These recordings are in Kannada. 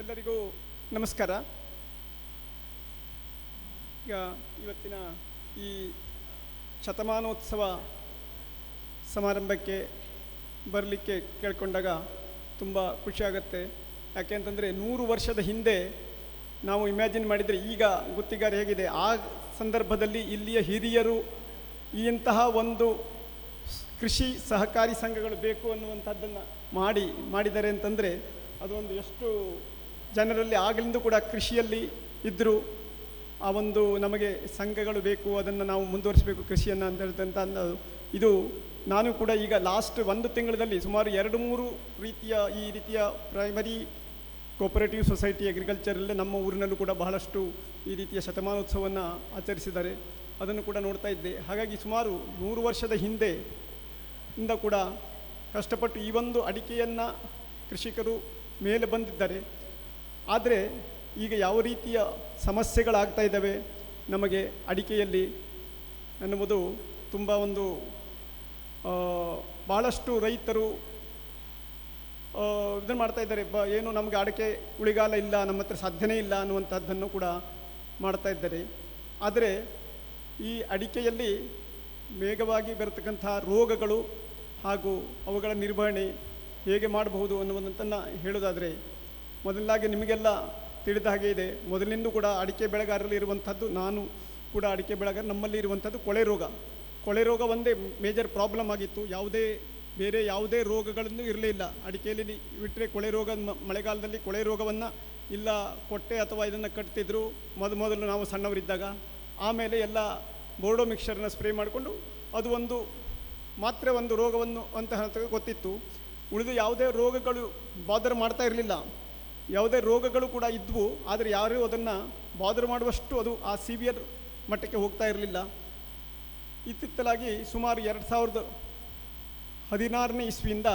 ಎಲ್ಲರಿಗೂ ನಮಸ್ಕಾರ. ಈಗ ಇವತ್ತಿನ ಈ ಶತಮಾನೋತ್ಸವ ಸಮಾರಂಭಕ್ಕೆ ಬರಲಿಕ್ಕೆ ಕೇಳ್ಕೊಂಡಾಗ ತುಂಬ ಖುಷಿಯಾಗುತ್ತೆ ಯಾಕೆ ಅಂತಂದರೆ ನೂರು ವರ್ಷದ ಹಿಂದೆ ನಾವು ಇಮ್ಯಾಜಿನ್ ಮಾಡಿದರೆ ಈಗ ಗುತ್ತಿಗಾರ ಹೇಗಿದೆ? ಆ ಸಂದರ್ಭದಲ್ಲಿ ಇಲ್ಲಿಯ ಹಿರಿಯರು ಇಂತಹ ಒಂದು ಕೃಷಿ ಸಹಕಾರಿ ಸಂಘಗಳು ಬೇಕು ಅನ್ನುವಂಥದ್ದನ್ನು ಮಾಡಿ ಮಾಡಿದ್ದಾರೆ ಅಂತಂದರೆ ಅದೊಂದು ಎಷ್ಟು ಜನರಲ್ಲಿ ಆಗಲಿಂದ ಕೂಡ ಕೃಷಿಯಲ್ಲಿ ಇದ್ದರು ಆ ಒಂದು ನಮಗೆ ಸಂಘಗಳು ಬೇಕು, ಅದನ್ನು ನಾವು ಮುಂದುವರಿಸಬೇಕು ಕೃಷಿಯನ್ನು ಅಂತ ಹೇಳ್ತಂತ ಅನ್ನೋದು ಇದು ನಾನು ಕೂಡ ಈಗ ಲಾಸ್ಟ್ ಒಂದು ತಿಂಗಳಲ್ಲಿ ಸುಮಾರು ಎರಡು ಮೂರು ರೀತಿಯ ಈ ರೀತಿಯ ಪ್ರೈಮರಿ ಕೋಪರೇಟಿವ್ ಸೊಸೈಟಿ ಅಗ್ರಿಕಲ್ಚರಲ್ಲಿ ನಮ್ಮ ಊರಿನಲ್ಲೂ ಕೂಡ ಬಹಳಷ್ಟು ಈ ರೀತಿಯ ಶತಮಾನೋತ್ಸವವನ್ನು ಆಚರಿಸಿದ್ದಾರೆ. ಅದನ್ನು ಕೂಡ ನೋಡ್ತಾ ಇದ್ದೆ. ಹಾಗಾಗಿ ಸುಮಾರು ನೂರು ವರ್ಷದ ಹಿಂದೆ ಇಂದ ಕೂಡ ಕಷ್ಟಪಟ್ಟು ಈ ಒಂದು ಅಡಿಕೆಯನ್ನು ಕೃಷಿಕರು ಮೇಲೆ ಬಂದಿದ್ದಾರೆ. ಆದರೆ ಈಗ ಯಾವ ರೀತಿಯ ಸಮಸ್ಯೆಗಳಾಗ್ತಾ ಇದ್ದಾವೆ, ನಮಗೆ ಅಡಿಕೆಯಲ್ಲಿ ಅನ್ನುವುದು ತುಂಬ ಒಂದು ಭಾಳಷ್ಟು ರೈತರು ಇದನ್ನು ಮಾಡ್ತಾ ಇದ್ದಾರೆ. ಬ, ಏನು ನಮಗೆ ಅಡಿಕೆ ಉಳಿಗಾಲ ಇಲ್ಲ, ನಮ್ಮ ಹತ್ರ ಸಾಧ್ಯನೇ ಇಲ್ಲ ಅನ್ನುವಂಥದ್ದನ್ನು ಕೂಡ ಮಾಡ್ತಾ ಇದ್ದಾರೆ. ಆದರೆ ಈ ಅಡಿಕೆಯಲ್ಲಿ ವೇಗವಾಗಿ ಬರತಕ್ಕಂಥ ರೋಗಗಳು ಹಾಗೂ ಅವುಗಳ ನಿರ್ವಹಣೆ ಹೇಗೆ ಮಾಡಬಹುದು ಅನ್ನುವಂಥದ್ದನ್ನು ಹೇಳೋದಾದರೆ ಮೊದಲಾಗಿ ನಿಮಗೆಲ್ಲ ತಿಳಿದ ಹಾಗೆ ಇದೆ. ಮೊದಲಿಂದ ಕೂಡ ಅಡಿಕೆ ಬೆಳೆಗಾರರಲ್ಲಿ ಇರುವಂಥದ್ದು ನಾನು ಕೂಡ ಅಡಿಕೆ ಬೆಳೆಗಾರ, ನಮ್ಮಲ್ಲಿ ಇರುವಂಥದ್ದು ಕೊಳೆ ರೋಗ. ಕೊಳೆ ರೋಗ ಒಂದೇ ಮೇಜರ್ ಪ್ರಾಬ್ಲಮ್ ಆಗಿತ್ತು. ಯಾವುದೇ, ಬೇರೆ ಯಾವುದೇ ರೋಗಗಳನ್ನು ಇರಲಿಲ್ಲ ಅಡಿಕೆಯಲ್ಲಿ ಬಿಟ್ಟರೆ ಕೊಳೆ ರೋಗ ಮಳೆಗಾಲದಲ್ಲಿ ಕೊಳೆ ರೋಗವನ್ನು ಇಲ್ಲ ಕೊಟ್ಟೆ ಅಥವಾ ಇದನ್ನು ಕಟ್ತಿದ್ರು, ಮೊದ, ಮೊದಲು ನಾವು ಸಣ್ಣವರಿದ್ದಾಗ. ಆಮೇಲೆ ಎಲ್ಲ ಬೋರ್ಡೋ ಮಿಕ್ಸರ್ನ ಸ್ಪ್ರೇ ಮಾಡಿಕೊಂಡು ಅದು ಒಂದು ಮಾತ್ರ ಒಂದು ರೋಗವನ್ನು ಅಂತ ಗೊತ್ತಿತ್ತು. ಉಳಿದು ಯಾವುದೇ ರೋಗಗಳು ಬಾದರ್ ಮಾಡ್ತಾ ಇರಲಿಲ್ಲ. ಯಾವುದೇ ರೋಗಗಳು ಕೂಡ ಇದ್ವು, ಆದರೆ ಯಾರೂ ಅದನ್ನು ಬಾದರು ಮಾಡುವಷ್ಟು ಅದು ಆ ಸಿವಿಯರ್ ಮಟ್ಟಕ್ಕೆ ಹೋಗ್ತಾ ಇರಲಿಲ್ಲ. ಇತ್ತಿತ್ತಲಾಗಿ ಸುಮಾರು ಎರಡು ಸಾವಿರದ ಹದಿನಾರನೇ ಇಸ್ವಿಯಿಂದ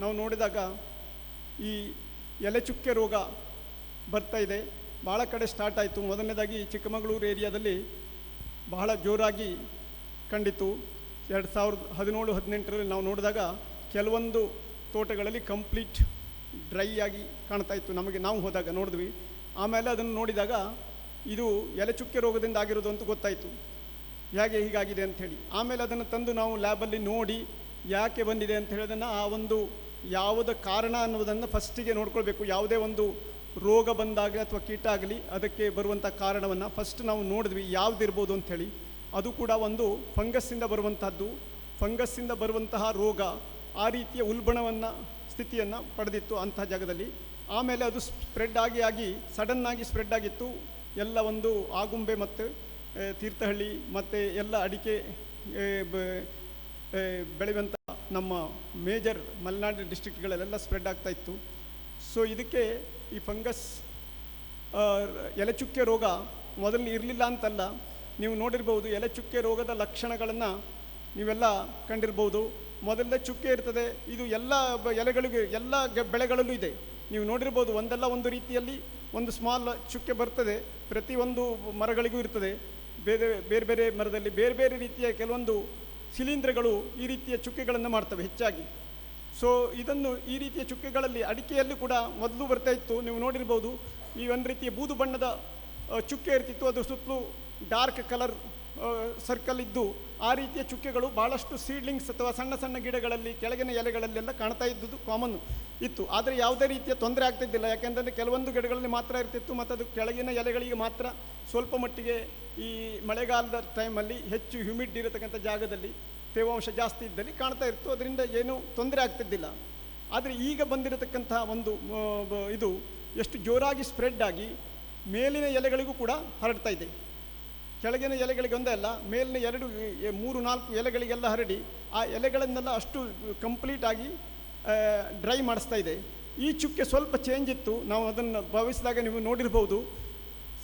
ನಾವು ನೋಡಿದಾಗ ಈ ಎಲೆಚುಕ್ಕೆ ರೋಗ ಬರ್ತಾ ಇದೆ. ಭಾಳ ಕಡೆ ಸ್ಟಾರ್ಟ್ ಆಯಿತು. ಮೊದಲನೇದಾಗಿ ಚಿಕ್ಕಮಗಳೂರು ಏರಿಯಾದಲ್ಲಿ ಬಹಳ ಜೋರಾಗಿ ಕಂಡಿತು. ಎರಡು ಸಾವಿರದ ಹದಿನೇಳು, ಹದಿನೆಂಟರಲ್ಲಿ ನಾವು ನೋಡಿದಾಗ ಕೆಲವೊಂದು ತೋಟಗಳಲ್ಲಿ ಕಂಪ್ಲೀಟ್ ಡ್ರೈ ಆಗಿ ಕಾಣ್ತಾ ಇತ್ತು. ನಮಗೆ ನಾವು ಹೋದಾಗ ನೋಡಿದ್ವಿ. ಆಮೇಲೆ ಅದನ್ನು ನೋಡಿದಾಗ ಇದು ಎಲೆ ಚುಕ್ಕೆ ರೋಗದಿಂದ ಆಗಿರೋದು ಅಂತ ಗೊತ್ತಾಯಿತು. ಹೇಗೆ ಹೀಗಾಗಿದೆ ಅಂಥೇಳಿ ಆಮೇಲೆ ಅದನ್ನು ತಂದು ನಾವು ಲ್ಯಾಬಲ್ಲಿ ನೋಡಿ ಯಾಕೆ ಬಂದಿದೆ ಅಂತ ಹೇಳೋದನ್ನು ಆ ಒಂದು ಯಾವುದ ಕಾರಣ ಅನ್ನೋದನ್ನು ಫಸ್ಟಿಗೆ ನೋಡ್ಕೊಳ್ಬೇಕು. ಯಾವುದೇ ಒಂದು ರೋಗ ಬಂದಾಗ ಅಥವಾ ಕೀಟ ಆಗಲಿ ಅದಕ್ಕೆ ಬರುವಂಥ ಕಾರಣವನ್ನು ಫಸ್ಟ್ ನಾವು ನೋಡಿದ್ವಿ. ಯಾವುದಿರ್ಬೋದು ಅಂಥೇಳಿ ಅದು ಕೂಡ ಒಂದು ಫಂಗಸ್ಸಿಂದ ಬರುವಂಥದ್ದು. ಫಂಗಸ್ಸಿಂದ ಬರುವಂತಹ ರೋಗ. ಆ ರೀತಿಯ ಉಲ್ಬಣವನ್ನು ಸ್ಥಿತಿಯನ್ನು ಪಡೆದಿತ್ತು ಅಂಥ ಜಾಗದಲ್ಲಿ. ಆಮೇಲೆ ಅದು ಸ್ಪ್ರೆಡ್ ಆಗಿ ಆಗಿ ಸಡನ್ನಾಗಿ ಸ್ಪ್ರೆಡ್ ಆಗಿತ್ತು. ಎಲ್ಲ ಒಂದು ಆಗುಂಬೆ ಮತ್ತು ತೀರ್ಥಹಳ್ಳಿ ಮತ್ತು ಎಲ್ಲ ಅಡಿಕೆ ಬೆಳೆಯುವಂಥ ನಮ್ಮ ಮೇಜರ್ ಮಲೆನಾಡು ಡಿಸ್ಟ್ರಿಕ್ಟ್ಗಳಲ್ಲೆಲ್ಲ ಸ್ಪ್ರೆಡ್ ಆಗ್ತಾ ಇತ್ತು. ಸೊ ಇದಕ್ಕೆ ಈ ಫಂಗಸ್ ಎಲೆಚುಕ್ಕೆ ರೋಗ ಮೊದಲು ಇರಲಿಲ್ಲ ಅಂತಲ್ಲ, ನೀವು ನೋಡಿರ್ಬೋದು ಎಲೆಚುಕ್ಕೆ ರೋಗದ ಲಕ್ಷಣಗಳನ್ನು ನೀವೆಲ್ಲ ಕಂಡಿರ್ಬೋದು. ಮೊದಲೇ ಚುಕ್ಕೆ ಇರ್ತದೆ. ಇದು ಎಲ್ಲ ಎಲೆಗಳಿಗೂ, ಎಲ್ಲ ಬೆಳೆಗಳಲ್ಲೂ ಇದೆ. ನೀವು ನೋಡಿರ್ಬೋದು ಒಂದಲ್ಲ ಒಂದು ರೀತಿಯಲ್ಲಿ ಒಂದು ಸ್ಮಾಲ್ ಚುಕ್ಕೆ ಬರ್ತದೆ. ಪ್ರತಿಯೊಂದು ಮರಗಳಿಗೂ ಇರ್ತದೆ. ಬೇರೆ ಬೇರೆ ಬೇರೆ ಮರದಲ್ಲಿ ಬೇರೆ ಬೇರೆ ರೀತಿಯ ಕೆಲವೊಂದು ಶಿಲೀಂಧ್ರಗಳು ಈ ರೀತಿಯ ಚುಕ್ಕೆಗಳನ್ನು ಮಾಡ್ತವೆ ಹೆಚ್ಚಾಗಿ. ಸೊ ಇದನ್ನು ಈ ರೀತಿಯ ಚುಕ್ಕೆಗಳಲ್ಲಿ ಅಡಿಕೆಯಲ್ಲಿ ಕೂಡ ಮೊದಲು ಬರ್ತಾ ಇತ್ತು. ನೀವು ನೋಡಿರ್ಬೋದು ಈ ಒಂದು ರೀತಿಯ ಬೂದು ಬಣ್ಣದ ಚುಕ್ಕೆ ಇರ್ತಿತ್ತು. ಅದು ಸುತ್ತಲೂ ಡಾರ್ಕ್ ಕಲರ್ ಸರ್ಕಲ್ ಇದ್ದು ಆ ರೀತಿಯ ಚುಕ್ಕೆಗಳು ಭಾಳಷ್ಟು ಸೀಡ್ಲಿಂಗ್ಸ್ ಅಥವಾ ಸಣ್ಣ ಸಣ್ಣ ಗಿಡಗಳಲ್ಲಿ ಕೆಳಗಿನ ಎಲೆಗಳಲ್ಲೆಲ್ಲ ಕಾಣ್ತಾ ಇದ್ದುದು ಕಾಮನ್ ಇತ್ತು. ಆದರೆ ಯಾವುದೇ ರೀತಿಯ ತೊಂದರೆ ಆಗ್ತಿದ್ದಿಲ್ಲ. ಯಾಕೆಂದರೆ ಕೆಲವೊಂದು ಗಿಡಗಳಲ್ಲಿ ಮಾತ್ರ ಇರ್ತಿತ್ತು ಮತ್ತು ಅದು ಕೆಳಗಿನ ಎಲೆಗಳಿಗೆ ಮಾತ್ರ ಸ್ವಲ್ಪ ಮಟ್ಟಿಗೆ ಈ ಮಳೆಗಾಲದ ಟೈಮಲ್ಲಿ ಹೆಚ್ಚು ಹ್ಯೂಮಿಡ್ ಇರತಕ್ಕಂಥ ಜಾಗದಲ್ಲಿ ತೇವಾಂಶ ಜಾಸ್ತಿ ಇದ್ದಲ್ಲಿ ಕಾಣ್ತಾ ಇತ್ತು. ಅದರಿಂದ ಏನೂ ತೊಂದರೆ ಆಗ್ತಿದ್ದಿಲ್ಲ. ಆದರೆ ಈಗ ಬಂದಿರತಕ್ಕಂಥ ಒಂದು ಇದು ಎಷ್ಟು ಜೋರಾಗಿ ಸ್ಪ್ರೆಡ್ ಆಗಿ ಮೇಲಿನ ಎಲೆಗಳಿಗೂ ಕೂಡ ಹರಡ್ತಾ ಇದೆ. ಕೆಳಗಿನ ಎಲೆಗಳಿಗೆ ಒಂದೇ ಅಲ್ಲ, ಮೇಲಿನ ಎರಡು ಮೂರು, ನಾಲ್ಕು ಎಲೆಗಳಿಗೆಲ್ಲ ಹರಡಿ, ಆ ಎಲೆಗಳನ್ನೆಲ್ಲ ಅಷ್ಟು ಕಂಪ್ಲೀಟಾಗಿ ಡ್ರೈ ಮಾಡಿಸ್ತಾ ಇದೆ. ಈ ಚುಕ್ಕೆ ಸ್ವಲ್ಪ ಚೇಂಜ್ ಇತ್ತು, ನಾವು ಅದನ್ನು ಭಾವಿಸಿದಾಗ ನೀವು ನೋಡಿರ್ಬೋದು.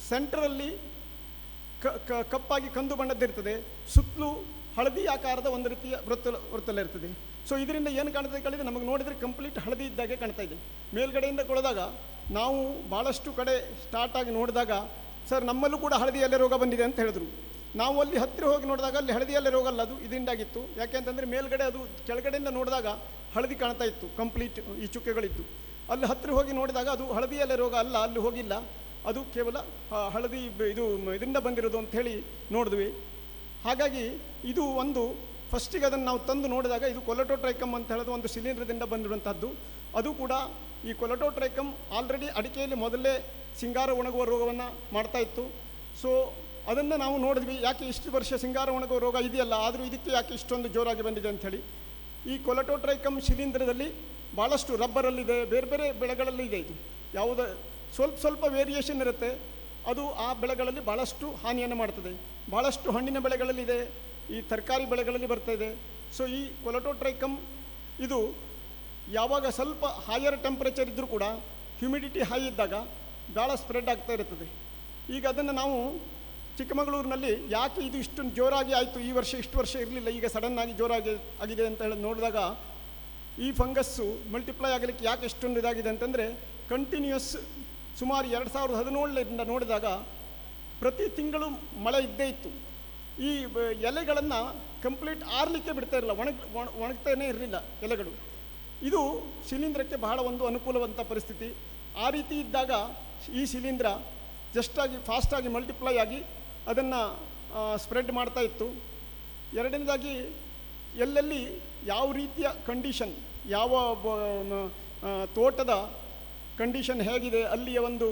ಸೆಂಟ್ರಲ್ಲಿ ಕ, ಕ- ಕಪ್ಪಾಗಿ ಕಂದು ಬಣ್ಣದ್ದಿರ್ತದೆ ಸುತ್ತಲೂ ಹಳದಿ ಆಕಾರದ ಒಂದು ರೀತಿಯ ವೃತ್ತ, ವೃತ್ತಲ ಇರ್ತದೆ. ಸೊ ಇದರಿಂದ ಏನು ಕಾಣ್ತದೆ ಕೇಳಿದರೆ, ನಮಗೆ ನೋಡಿದರೆ ಕಂಪ್ಲೀಟ್ ಹಳದಿ ಇದ್ದಾಗೆ ಕಾಣ್ತಾ ಇದೆ. ಮೇಲ್ಗಡೆಯಿಂದ ಕೊಳೆದಾಗ ನಾವು ಭಾಳಷ್ಟು ಕಡೆ ಸ್ಟಾರ್ಟಾಗಿ ನೋಡಿದಾಗ ಸರ್, ನಮ್ಮಲ್ಲೂ ಕೂಡ ಹಳದಿಯಲ್ಲೇ ರೋಗ ಬಂದಿದೆ ಅಂತ ಹೇಳಿದ್ರು. ನಾವು ಅಲ್ಲಿ ಹತ್ತಿರ ಹೋಗಿ ನೋಡಿದಾಗ ಅಲ್ಲಿ ಹಳದಿಯಲ್ಲೇ ರೋಗ ಅಲ್ಲ ಅದು ಇದರಿಂದಾಗಿತ್ತು ಯಾಕೆ ಅಂತಂದರೆ ಮೇಲ್ಗಡೆ ಅದು ಕೆಳಗಡೆಯಿಂದ ನೋಡಿದಾಗ ಹಳದಿ ಕಾಣ್ತಾ ಇತ್ತು ಕಂಪ್ಲೀಟ್ ಈ ಚುಕ್ಕೆಗಳಿತ್ತು ಅಲ್ಲಿ ಹತ್ತಿರ ಹೋಗಿ ನೋಡಿದಾಗ ಅದು ಹಳದಿಯಲ್ಲೇ ರೋಗ ಅಲ್ಲ, ಅಲ್ಲಿ ಹೋಗಿಲ್ಲ. ಅದು ಕೇವಲ ಹಳದಿ ಇದು ಇದರಿಂದ ಬಂದಿರೋದು ಅಂತ ಹೇಳಿ ನೋಡಿದ್ವಿ. ಹಾಗಾಗಿ ಇದು ಒಂದು, ಫಸ್ಟಿಗೆ ಅದನ್ನು ನಾವು ತಂದು ನೋಡಿದಾಗ ಇದು ಕೊಲಟೋಟ್ರೈಕಮ್ ಅಂತ ಹೇಳೋದು ಒಂದು ಶಿಲೀಂಧ್ರದಿಂದ ಬಂದಿರುವಂಥದ್ದು ಅದು ಕೂಡ ಈ ಕೊಲಟೋಟ್ರೈಕಮ್ ಆಲ್ರೆಡಿ ಅಡಿಕೆಯಲ್ಲಿ ಮೊದಲೇ ಸಿಂಗಾರ ಒಣಗುವ ರೋಗವನ್ನು ಮಾಡ್ತಾ ಇತ್ತು. ಸೊ ಅದನ್ನು ನಾವು ನೋಡಿದ್ವಿ, ಯಾಕೆ ಇಷ್ಟು ವರ್ಷ ಸಿಂಗಾರ ಒಣಗುವ ರೋಗ ಇದೆಯಲ್ಲ, ಆದರೂ ಇದಕ್ಕೆ ಯಾಕೆ ಇಷ್ಟೊಂದು ಜೋರಾಗಿ ಬಂದಿದೆ ಅಂಥೇಳಿ ಈ ಕೊಲಟೋಟ್ರೈಕಮ್ ಶಿಲೀಂಧ್ರದಲ್ಲಿ ಭಾಳಷ್ಟು ರಬ್ಬರಲ್ಲಿದೆ, ಬೇರೆ ಬೇರೆ ಬೆಳೆಗಳಲ್ಲಿ ಇದೆ ಇದು. ಯಾವುದೇ, ಸ್ವಲ್ಪ ಸ್ವಲ್ಪ ವೇರಿಯೇಷನ್ ಇರುತ್ತೆ, ಅದು ಆ ಬೆಳೆಗಳಲ್ಲಿ ಭಾಳಷ್ಟು ಹಾನಿಯನ್ನು ಮಾಡ್ತದೆ. ಭಾಳಷ್ಟು ಹಣ್ಣಿನ ಬೆಳೆಗಳಲ್ಲಿದೆ, ಈ ತರಕಾರಿ ಬೆಳೆಗಳಲ್ಲಿ ಬರ್ತಾ ಇದೆ. ಸೊ ಈ ಕೊಲಟೋಟ್ರೈಕಮ್ ಇದು ಯಾವಾಗ ಸ್ವಲ್ಪ ಹೈಯರ್ ಟೆಂಪ್ರೇಚರ್ ಇದ್ದರೂ ಕೂಡ ಹ್ಯುಮಿಡಿಟಿ ಹೈ ಇದ್ದಾಗ ಭಾಳ ಸ್ಪ್ರೆಡ್ ಆಗ್ತಾ ಇರ್ತದೆ. ಈಗ ಅದನ್ನು ನಾವು ಚಿಕ್ಕಮಗಳೂರಿನಲ್ಲಿ ಯಾಕೆ ಇದು ಇಷ್ಟು ಜೋರಾಗಿ ಆಯಿತು, ಈ ವರ್ಷ ಇಷ್ಟು ವರ್ಷ ಇರಲಿಲ್ಲ, ಈಗ ಸಡನ್ನಾಗಿ ಜೋರಾಗಿ ಆಗಿದೆ ಅಂತ ಹೇಳಿ ನೋಡಿದಾಗ ಈ ಫಂಗಸ್ಸು ಮಲ್ಟಿಪ್ಲೈ ಆಗಲಿಕ್ಕೆ ಯಾಕೆ ಇಷ್ಟೊಂದು ಇದಾಗಿದೆ ಅಂತಂದರೆ ಕಂಟಿನ್ಯೂಸ್ ಸುಮಾರು ಎರಡು ಸಾವಿರದ ಹದಿನೇಳರಿಂದ ನೋಡಿದಾಗ ಪ್ರತಿ ತಿಂಗಳು ಮಳೆ ಇದ್ದೇ ಇತ್ತು. ಈ ಎಲೆಗಳನ್ನು ಕಂಪ್ಲೀಟ್ ಆರಲಿಕ್ಕೆ ಬಿಡ್ತಾ ಇರಲಿಲ್ಲ, ಒಣಗ್, ಒಣ- ಒಣಗ್ತಾನೇ ಇರಲಿಲ್ಲ ಎಲೆಗಳು. ಇದು ಶಿಲೀಂಧ್ರಕ್ಕೆ ಬಹಳ ಒಂದು ಅನುಕೂಲವಂತ ಪರಿಸ್ಥಿತಿ. ಆ ರೀತಿ ಇದ್ದಾಗ ಈ ಶಿಲೀಂಧ್ರ ಜಸ್ಟಾಗಿ ಫಾಸ್ಟಾಗಿ ಮಲ್ಟಿಪ್ಲೈ ಆಗಿ ಅದನ್ನು ಸ್ಪ್ರೆಡ್ ಮಾಡ್ತಾ ಇತ್ತು. ಎರಡನೇದಾಗಿ ಎಲ್ಲೆಲ್ಲಿ ಯಾವ ರೀತಿಯ ಕಂಡೀಷನ್ ಯಾವ ತೋಟದ ಕಂಡೀಷನ್ ಹೇಗಿದೆ, ಅಲ್ಲಿಯ ಒಂದು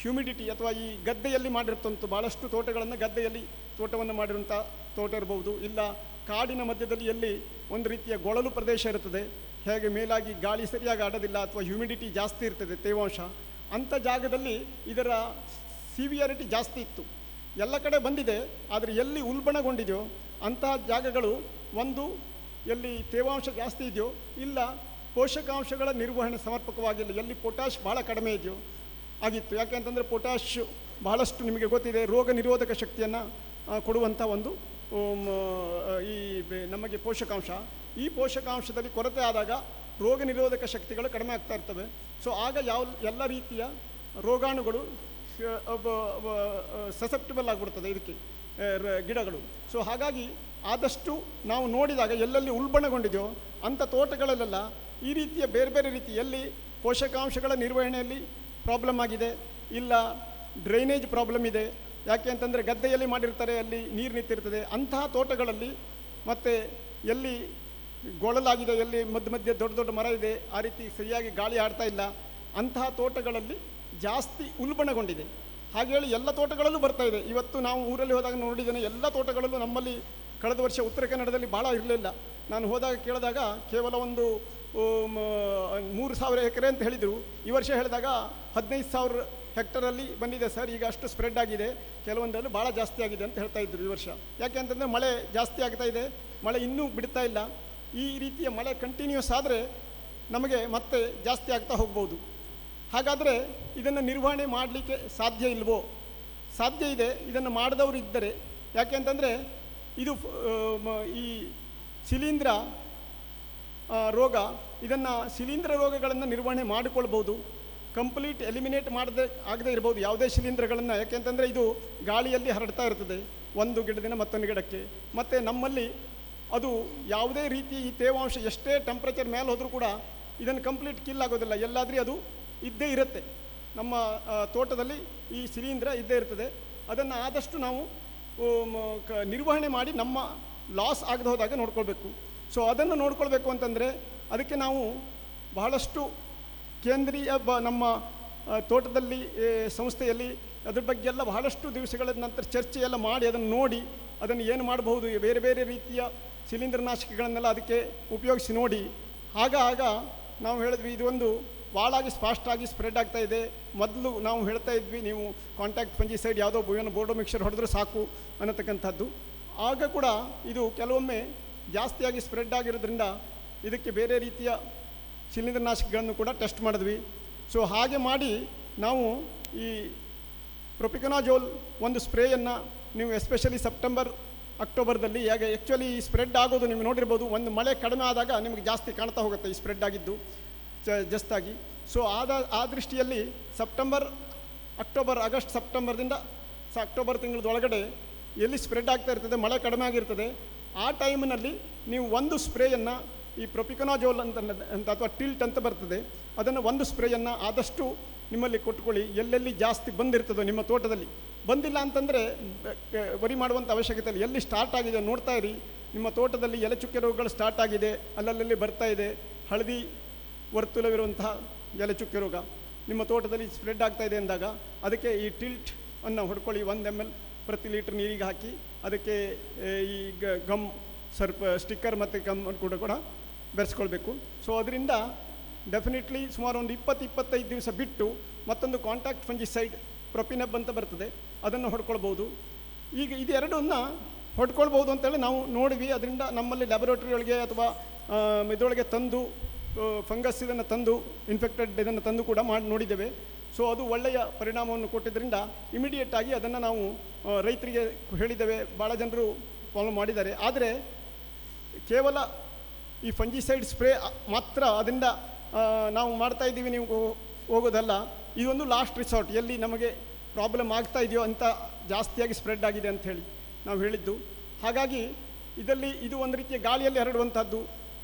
ಹ್ಯೂಮಿಡಿಟಿ ಅಥವಾ ಈ ಗದ್ದೆಯಲ್ಲಿ ಮಾಡಿರ್ತಂತು ಭಾಳಷ್ಟು ತೋಟಗಳನ್ನು ಗದ್ದೆಯಲ್ಲಿ ತೋಟವನ್ನು ಮಾಡಿರುವಂಥ ತೋಟ ಇರಬಹುದು ಇಲ್ಲ, ಕಾಡಿನ ಮಧ್ಯದಲ್ಲಿ ಎಲ್ಲಿ ಒಂದು ರೀತಿಯ ಗೊಳಲು ಪ್ರದೇಶ ಇರುತ್ತದೆ, ಹೇಗೆ ಮೇಲಾಗಿ ಗಾಳಿ ಸರಿಯಾಗಿ ಆಡೋದಿಲ್ಲ ಅಥವಾ ಹ್ಯೂಮಿಡಿಟಿ ಜಾಸ್ತಿ ಇರ್ತದೆ ತೇವಾಂಶ ಅಂಥ ಜಾಗದಲ್ಲಿ ಇದರ ಸಿವಿಯರಿಟಿ ಜಾಸ್ತಿ ಇತ್ತು. ಎಲ್ಲ ಕಡೆ ಬಂದಿದೆ, ಆದರೆ ಎಲ್ಲಿ ಉಲ್ಬಣಗೊಂಡಿದೆಯೋ ಅಂತಹ ಜಾಗಗಳು ಒಂದು ಎಲ್ಲಿ ತೇವಾಂಶ ಜಾಸ್ತಿ ಇದೆಯೋ ಇಲ್ಲ ಪೋಷಕಾಂಶಗಳ ನಿರ್ವಹಣೆ ಸಮರ್ಪಕವಾಗಿಲ್ಲ, ಎಲ್ಲಿ ಪೊಟ್ಯಾಶ್ ಭಾಳ ಕಡಿಮೆ ಇದೆಯೋ ಆಗಿತ್ತು. ಯಾಕೆ ಅಂತಂದರೆ ಪೊಟ್ಯಾಶ್ ಬಹಳಷ್ಟು ನಿಮಗೆ ಗೊತ್ತಿದೆ, ರೋಗ ನಿರೋಧಕ ಶಕ್ತಿಯನ್ನು ಕೊಡುವಂಥ ಒಂದು ಈ ನಮಗೆ ಪೋಷಕಾಂಶ. ಈ ಪೋಷಕಾಂಶದಲ್ಲಿ ಕೊರತೆ ಆದಾಗ ರೋಗ ನಿರೋಧಕ ಶಕ್ತಿಗಳು ಕಡಿಮೆ ಆಗ್ತಾ ಇರ್ತವೆ. ಸೊ ಆಗ ಯಾವ, ಎಲ್ಲ ರೀತಿಯ ರೋಗಾಣುಗಳು ಸಸೆಪ್ಟಿಬಲ್ ಆಗಿಬಿಡ್ತದೆ ಇದಕ್ಕೆ ಗಿಡಗಳು. ಸೊ ಹಾಗಾಗಿ ಆದಷ್ಟು ನಾವು ನೋಡಿದಾಗ ಎಲ್ಲೆಲ್ಲಿ ಉಲ್ಬಣಗೊಂಡಿದೆಯೋ ಅಂಥ ತೋಟಗಳಲ್ಲೆಲ್ಲ ಈ ರೀತಿಯ ಬೇರೆ ಬೇರೆ ರೀತಿಯಲ್ಲಿ ಪೋಷಕಾಂಶಗಳ ನಿರ್ವಹಣೆಯಲ್ಲಿ ಪ್ರಾಬ್ಲಮ್ ಆಗಿದೆ. ಇಲ್ಲ ಡ್ರೈನೇಜ್ ಪ್ರಾಬ್ಲಮ್ ಇದೆ. ಯಾಕೆ ಅಂತಂದರೆ ಗದ್ದೆಯಲ್ಲಿ ಮಾಡಿರ್ತಾರೆ, ಅಲ್ಲಿ ನೀರು ನಿಂತಿರ್ತದೆ. ಅಂತಹ ತೋಟಗಳಲ್ಲಿ ಮತ್ತು ಎಲ್ಲಿ ಗೊಳಲಾಗಿದೆ, ಎಲ್ಲಿ ಮಧ್ಯ ಮಧ್ಯೆ ದೊಡ್ಡ ದೊಡ್ಡ ಮರ ಇದೆ, ಆ ರೀತಿ ಸರಿಯಾಗಿ ಗಾಳಿ ಆಡ್ತಾ ಇಲ್ಲ. ಅಂತಹ ತೋಟಗಳಲ್ಲಿ ಜಾಸ್ತಿ ಉಲ್ಬಣಗೊಂಡಿದೆ. ಹಾಗೆ ಹೇಳಿ ಎಲ್ಲ ತೋಟಗಳಲ್ಲೂ ಬರ್ತಾ ಇದೆ. ಇವತ್ತು ನಾವು ಊರಲ್ಲಿ ಹೋದಾಗ ನೋಡಿದ್ದೇನೆ, ಎಲ್ಲ ತೋಟಗಳಲ್ಲೂ ನಮ್ಮಲ್ಲಿ ಕಳೆದ ವರ್ಷ ಉತ್ತರ ಕನ್ನಡದಲ್ಲಿ ಭಾಳ ಇರಲಿಲ್ಲ. ನಾನು ಹೋದಾಗ ಕೇಳಿದಾಗ ಕೇವಲ ಒಂದು ಮೂರು ಸಾವಿರ ಎಕರೆ ಅಂತ ಹೇಳಿದರು. ಈ ವರ್ಷ ಹೇಳಿದಾಗ ಹದಿನೈದು ಸಾವಿರ ಹೆಕ್ಟರಲ್ಲಿ ಬಂದಿದೆ ಸರ್. ಈಗ ಅಷ್ಟು ಸ್ಪ್ರೆಡ್ ಆಗಿದೆ. ಕೆಲವೊಂದರಲ್ಲೂ ಭಾಳ ಜಾಸ್ತಿ ಆಗಿದೆ ಅಂತ ಹೇಳ್ತಾ ಇದ್ರು ಈ ವರ್ಷ. ಯಾಕೆ ಅಂತಂದರೆ ಮಳೆ ಜಾಸ್ತಿ ಆಗ್ತಾ ಇದೆ. ಮಳೆ ಇನ್ನೂ ಬಿಡ್ತಾ ಇಲ್ಲ. ಈ ರೀತಿಯ ಮಳೆ ಕಂಟಿನ್ಯೂಸ್ ಆದರೆ ನಮಗೆ ಮತ್ತೆ ಜಾಸ್ತಿ ಆಗ್ತಾ ಹೋಗ್ಬೋದು. ಹಾಗಾದರೆ ಇದನ್ನು ನಿರ್ವಹಣೆ ಮಾಡಲಿಕ್ಕೆ ಸಾಧ್ಯ ಇಲ್ವೋ? ಸಾಧ್ಯ ಇದೆ, ಇದನ್ನು ಮಾಡಿದವರು ಇದ್ದರೆ. ಯಾಕೆ ಅಂತಂದರೆ ಇದು ಈ ಶಿಲೀಂಧ್ರ ರೋಗ, ಇದನ್ನು ಶಿಲೀಂಧ್ರ ರೋಗಗಳನ್ನು ನಿರ್ವಹಣೆ ಮಾಡಿಕೊಳ್ಬೋದು. ಕಂಪ್ಲೀಟ್ ಎಲಿಮಿನೇಟ್ ಮಾಡದೆ, ಆಗದೆ ಇರ್ಬೋದು ಯಾವುದೇ ಶಿಲೀಂಧ್ರಗಳನ್ನು. ಯಾಕೆಂತಂದರೆ ಇದು ಗಾಳಿಯಲ್ಲಿ ಹರಡ್ತಾ ಇರ್ತದೆ. ಒಂದು ಗಿಡದಿಂದ ಮತ್ತೊಂದು ಗಿಡಕ್ಕೆ. ಮತ್ತು ನಮ್ಮಲ್ಲಿ ಅದು ಯಾವುದೇ ರೀತಿ ಈ ತೇವಾಂಶ ಎಷ್ಟೇ ಟೆಂಪ್ರೇಚರ್ ಮೇಲೆ ಹೋದರೂ ಕೂಡ ಇದನ್ನು ಕಂಪ್ಲೀಟ್ ಕಿಲ್ ಆಗೋದಿಲ್ಲ. ಎಲ್ಲಾದ್ರೂ ಅದು ಇದ್ದೇ ಇರುತ್ತೆ. ನಮ್ಮ ತೋಟದಲ್ಲಿ ಈ ಶಿಲೀಂಧ್ರ ಇದ್ದೇ ಇರ್ತದೆ. ಅದನ್ನು ಆದಷ್ಟು ನಾವು ನಿರ್ವಹಣೆ ಮಾಡಿ ನಮ್ಮ ಲಾಸ್ ಆಗದೆ ಹೋದಾಗ ನೋಡ್ಕೊಳ್ಬೇಕು. ಸೊ ಅದನ್ನು ನೋಡ್ಕೊಳ್ಬೇಕು ಅಂತಂದರೆ ಅದಕ್ಕೆ ನಾವು ಬಹಳಷ್ಟು ಕೇಂದ್ರೀಯ ಬ, ನಮ್ಮ ತೋಟದಲ್ಲಿ ಸಂಸ್ಥೆಯಲ್ಲಿ ಅದ್ರ ಬಗ್ಗೆ ಎಲ್ಲ ಬಹಳಷ್ಟು ದಿವಸಗಳ ನಂತರ ಚರ್ಚೆ ಎಲ್ಲ ಮಾಡಿ ಅದನ್ನು ನೋಡಿ ಅದನ್ನು ಏನು ಮಾಡಬಹುದು, ಬೇರೆ ಬೇರೆ ರೀತಿಯ ಶಿಲೀಂಧ್ರನಾಶಕಗಳನ್ನೆಲ್ಲ ಅದಕ್ಕೆ ಉಪಯೋಗಿಸಿ ನೋಡಿ, ಆಗ ಆಗ ನಾವು ಹೇಳಿದ್ವಿ ಇದೊಂದು ಭಾಳಾಗಿ ಫಾಸ್ಟಾಗಿ ಸ್ಪ್ರೆಡ್ ಆಗ್ತಾ ಇದೆ. ಮೊದಲು ನಾವು ಹೇಳ್ತಾ ಇದ್ವಿ, ನೀವು ಕಾಂಟ್ಯಾಕ್ಟ್ ಫಂಜಿಸೈಡ್ ಯಾವುದೋ ಏನು ಬೋರ್ಡೋ ಮಿಕ್ಸರ್ ಹೊಡೆದ್ರೆ ಸಾಕು ಅನ್ನತಕ್ಕಂಥದ್ದು. ಆಗ ಕೂಡ ಇದು ಕೆಲವೊಮ್ಮೆ ಜಾಸ್ತಿಯಾಗಿ ಸ್ಪ್ರೆಡ್ ಆಗಿರೋದ್ರಿಂದ ಇದಕ್ಕೆ ಬೇರೆ ರೀತಿಯ ಶಿಲೀಂಧ್ರನಾಶಕಗಳನ್ನು ಕೂಡ ಟೆಸ್ಟ್ ಮಾಡಿದ್ವಿ. ಸೊ, ಹಾಗೆ ಮಾಡಿ ನಾವು ಈ ಪ್ರೊಪಿಕನಾಜೋಲ್ ಒಂದು ಸ್ಪ್ರೇಯನ್ನು ನೀವು ಎಸ್ಪೆಷಲಿ ಸೆಪ್ಟೆಂಬರ್ ಅಕ್ಟೋಬರ್ದಲ್ಲಿ ಹೇಗೆ ಆ್ಯಕ್ಚುಲಿ ಈ ಸ್ಪ್ರೆಡ್ ಆಗೋದು ನೀವು ನೋಡಿರ್ಬೋದು, ಒಂದು ಮಳೆ ಕಡಿಮೆ ಆದಾಗ ನಿಮಗೆ ಜಾಸ್ತಿ ಕಾಣ್ತಾ ಹೋಗುತ್ತೆ ಈ ಸ್ಪ್ರೆಡ್ ಆಗಿದ್ದು ಜಸ್ತಾಗಿ ಸೊ ಆದ, ಆ ದೃಷ್ಟಿಯಲ್ಲಿ ಸೆಪ್ಟೆಂಬರ್ ಅಕ್ಟೋಬರ್ ಆಗಸ್ಟ್ ಸೆಪ್ಟೆಂಬರ್ದಿಂದ ಸ ಅಕ್ಟೋಬರ್ ತಿಂಗಳದೊಳಗಡೆ ಎಲ್ಲಿ ಸ್ಪ್ರೆಡ್ ಆಗ್ತಾ ಇರ್ತದೆ, ಮಳೆ ಕಡಿಮೆ ಆಗಿರ್ತದೆ, ಆ ಟೈಮಿನಲ್ಲಿ ನೀವು ಒಂದು ಸ್ಪ್ರೇಯನ್ನು ಈ ಪ್ರೊಪಿಕನಾಜೋಲ್ ಅಂತ ಅಂತ ಅಥವಾ ಟಿಲ್ಟ್ ಅಂತ ಬರ್ತದೆ, ಅದನ್ನು ಒಂದು ಸ್ಪ್ರೇಯನ್ನು ಆದಷ್ಟು ನಿಮ್ಮಲ್ಲಿ ಕೊಟ್ಕೊಳ್ಳಿ ಎಲ್ಲೆಲ್ಲಿ ಜಾಸ್ತಿ ಬಂದಿರ್ತದೋ ನಿಮ್ಮ ತೋಟದಲ್ಲಿ. ಬಂದಿಲ್ಲ ಅಂತಂದರೆ ವರಿ ಮಾಡುವಂಥ ಅವಶ್ಯಕತೆ ಇಲ್ಲ. ಎಲ್ಲಿ ಸ್ಟಾರ್ಟ್ ಆಗಿದೆ ನೋಡ್ತಾ ಇರಿ. ನಿಮ್ಮ ತೋಟದಲ್ಲಿ ಎಲೆ ಚುಕ್ಕೆ ರೋಗಗಳು ಸ್ಟಾರ್ಟ್ ಆಗಿದೆ. ಅಲ್ಲಲ್ಲಿ ಬರ್ತಾ ಇದೆ. ಹಳದಿ ವರ್ತುಲವಿರುವಂತಹ ಎಲೆ ಚುಕ್ಕೆ ರೋಗ. ನಿಮ್ಮ ತೋಟದಲ್ಲಿ ಸ್ಪ್ರೆಡ್ ಆಗ್ತಾ ಇದೆ ಅಂದಾಗ, ಅದಕ್ಕೆ ಈ ಟಿಲ್ಟ್ ಅನ್ನು ಹೊಡ್ಕೊಳ್ಳಿ. ಒಂದು ಎಂ ಎಲ್ ಪ್ರತಿ ಲೀಟ್ರ್ ನೀರಿಗೆ ಹಾಕಿ, ಅದಕ್ಕೆ ಈ ಗಮ್ ಸರ್ಪ್ ಸ್ಟಿಕ್ಕರ್ ಮತ್ತು ಗಮ್ ಕೂಡ ಕೂಡ ಬೆರೆಸ್ಕೊಳ್ಬೇಕು. ಸೊ ಅದರಿಂದ ಡೆಫಿನೆಟ್ಲಿ ಸುಮಾರು ಒಂದು ಇಪ್ಪತ್ತು, ಇಪ್ಪತ್ತೈದು ದಿವಸ ಬಿಟ್ಟು ಮತ್ತೊಂದು ಕಾಂಟ್ಯಾಕ್ಟ್ ಫಂಜಿಸೈಡ್ ಪ್ರೊಪಿನಬ್ ಅಂತ ಬರ್ತದೆ. ಅದನ್ನು ಹೊಡ್ಕೊಳ್ಬೋದು. ಈಗ ಇದೆರಡನ್ನ ಹೊಡ್ಕೊಳ್ಬೋದು ಅಂತೇಳಿ ನಾವು ನೋಡಿವಿ ಅದರಿಂದ ನಮ್ಮಲ್ಲಿ ಲ್ಯಾಬೊರೇಟರಿ ಅಥವಾ ಇದರೊಳಗೆ ತಂದು ಫಂಗಸ್ ಇದನ್ನು ತಂದು ಇನ್ಫೆಕ್ಟೆಡ್ ಇದನ್ನು ತಂದು ಕೂಡ ಮಾಡಿ, ನೋಡಿದ್ದೇವೆ. ಸೊ ಅದು ಒಳ್ಳೆಯ ಪರಿಣಾಮವನ್ನು ಕೊಟ್ಟಿದ್ದರಿಂದ ಇಮಿಡಿಯೇಟಾಗಿ ಅದನ್ನು ನಾವು ರೈತರಿಗೆ ಹೇಳಿದ್ದೇವೆ. ಭಾಳ ಜನರು ಫಾಲೋ ಮಾಡಿದ್ದಾರೆ. ಆದರೆ ಕೇವಲ ಈ ಫಂಜಿಸೈಡ್ ಸ್ಪ್ರೇ ಮಾತ್ರ ಅದರಿಂದ ನಾವು ಮಾಡ್ತಾ ಇದ್ದೀವಿ, ನೀವು ಹೋಗೋದಲ್ಲ. ಇದೊಂದು ಲಾಸ್ಟ್ ರಿಸಾರ್ಟ್ ಎಲ್ಲಿ ನಮಗೆ ಪ್ರಾಬ್ಲಮ್ ಆಗ್ತಾ ಇದೆಯೋ ಅಂತ ಜಾಸ್ತಿಯಾಗಿ ಸ್ಪ್ರೆಡ್ ಆಗಿದೆ ಅಂತ ಹೇಳಿ ನಾವು ಹೇಳಿದ್ದು. ಹಾಗಾಗಿ ಇದರಲ್ಲಿ ಇದು ಒಂದು ರೀತಿಯ ಗಾಳಿಯಲ್ಲಿ ಹರಡುವಂಥದ್ದು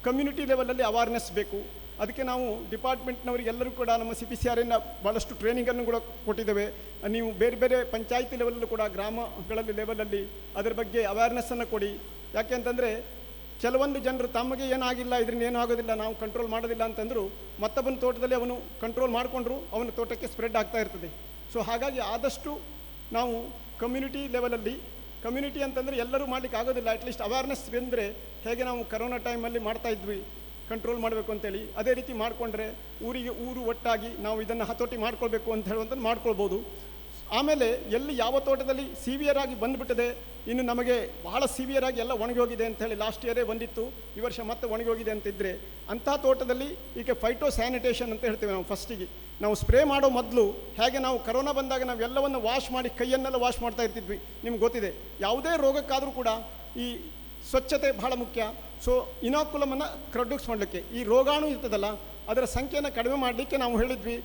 ಕಮ್ಯುನಿಟಿ ಲೆವೆಲಲ್ಲಿ ಅವೇರ್ನೆಸ್ ಬೇಕು. ಅದಕ್ಕೆ ನಾವು ಡಿಪಾರ್ಟ್ಮೆಂಟ್ನವರಿಗೆಲ್ಲರೂ ಕೂಡ ನಮ್ಮ ಸಿ ಪಿ ಸಿ ಆರಿಂದ ಭಾಳಷ್ಟು ಟ್ರೈನಿಂಗನ್ನು ಕೂಡ ಕೊಟ್ಟಿದ್ದೇವೆ. ನೀವು ಬೇರೆ ಬೇರೆ ಪಂಚಾಯಿತಿ ಲೆವೆಲಲ್ಲೂ ಕೂಡ ಗ್ರಾಮಗಳಲ್ಲಿ ಲೆವೆಲಲ್ಲಿ ಅದರ ಬಗ್ಗೆ ಅವೇರ್ನೆಸ್ಸನ್ನು ಕೊಡಿ. ಯಾಕೆ ಅಂತಂದರೆ ಕೆಲವೊಂದು ಜನರು ತಮಗೆ ಏನಾಗಿಲ್ಲ, ಇದರಿಂದ ಏನೂ ಆಗೋದಿಲ್ಲ ನಾವು ಕಂಟ್ರೋಲ್ ಮಾಡೋದಿಲ್ಲ ಅಂತಂದರು ಮತ್ತೊಬ್ಬನ ತೋಟದಲ್ಲಿ ಅವನು ಕಂಟ್ರೋಲ್ ಮಾಡಿಕೊಂಡ್ರು ಅವನ ತೋಟಕ್ಕೆ ಸ್ಪ್ರೆಡ್ ಆಗ್ತಾ ಇರ್ತದೆ. ಸೊ ಹಾಗಾಗಿ ಆದಷ್ಟು ನಾವು ಕಮ್ಯುನಿಟಿ ಲೆವೆಲಲ್ಲಿ ಕಮ್ಯುನಿಟಿ ಅಂತಂದರೆ ಎಲ್ಲರೂ ಮಾಡಲಿಕ್ಕೆ ಆಗೋದಿಲ್ಲ ಅಟ್ಲೀಸ್ಟ್ ಅವೇರ್ನೆಸ್ ಬಂದರೆ ಹೇಗೆ ನಾವು ಕರೋನಾ ಟೈಮಲ್ಲಿ ಮಾಡ್ತಾ ಇದ್ವಿ ಕಂಟ್ರೋಲ್ ಮಾಡಬೇಕು ಅಂತೇಳಿ. ಅದೇ ರೀತಿ ಮಾಡಿಕೊಂಡ್ರೆ ಊರಿಗೆ ಊರು ಒಟ್ಟಾಗಿ ನಾವು ಇದನ್ನು ಹತೋಟಿ ಮಾಡ್ಕೊಳ್ಬೇಕು ಅಂತ ಹೇಳುವಂಥದ್ದು ಮಾಡ್ಕೊಳ್ಬೋದು. ಆಮೇಲೆ ಎಲ್ಲಿ ಯಾವ ತೋಟದಲ್ಲಿ ಸಿವಿಯರ್ ಆಗಿ ಬಂದುಬಿಟ್ಟಿದೆ, ಇನ್ನು ನಮಗೆ ಬಹಳ ಸಿವಿಯರ್ ಆಗಿ ಎಲ್ಲ ಅಂತ ಹೇಳಿ ಲಾಸ್ಟ್ ಇಯರೇ ಬಂದಿತ್ತು, ಈ ವರ್ಷ ಮತ್ತೆ ಒಣಗಿ ಹೋಗಿದೆ ಅಂತಿದ್ದರೆ ಅಂಥ ತೋಟದಲ್ಲಿ ಈಗ ಫೈಟೋ ಸ್ಯಾನಿಟೇಷನ್ ಅಂತ ಹೇಳ್ತೇವೆ ನಾವು ಫಸ್ಟಿಗೆ ನಾವು ಸ್ಪ್ರೇ ಮಾಡೋ ಮೊದಲು ಹೇಗೆ ನಾವು ಕರೋನಾ ಬಂದಾಗ ನಾವು ಎಲ್ಲವನ್ನು ವಾಶ್ ಮಾಡಿ ಕೈಯನ್ನೆಲ್ಲ ವಾಶ್ ಮಾಡ್ತಾ ಇರ್ತಿದ್ವಿ, ನಿಮ್ಗೆ ಗೊತ್ತಿದೆ. ಯಾವುದೇ ರೋಗಕ್ಕಾದರೂ ಕೂಡ ಈ ಸ್ವಚ್ಛತೆ ಬಹಳ ಮುಖ್ಯ. ಸೊ ಇನಾಕುಲಮನ್ನು ಕ್ರಡ್ಯೂಸ್ ಮಾಡಲಿಕ್ಕೆ, ಈ ರೋಗಾಣು ಇರ್ತದಲ್ಲ, ಅದರ ಸಂಖ್ಯೆಯನ್ನು ಕಡಿಮೆ ಮಾಡಲಿಕ್ಕೆ ನಾವು ಹೇಳಿದ್ವಿ.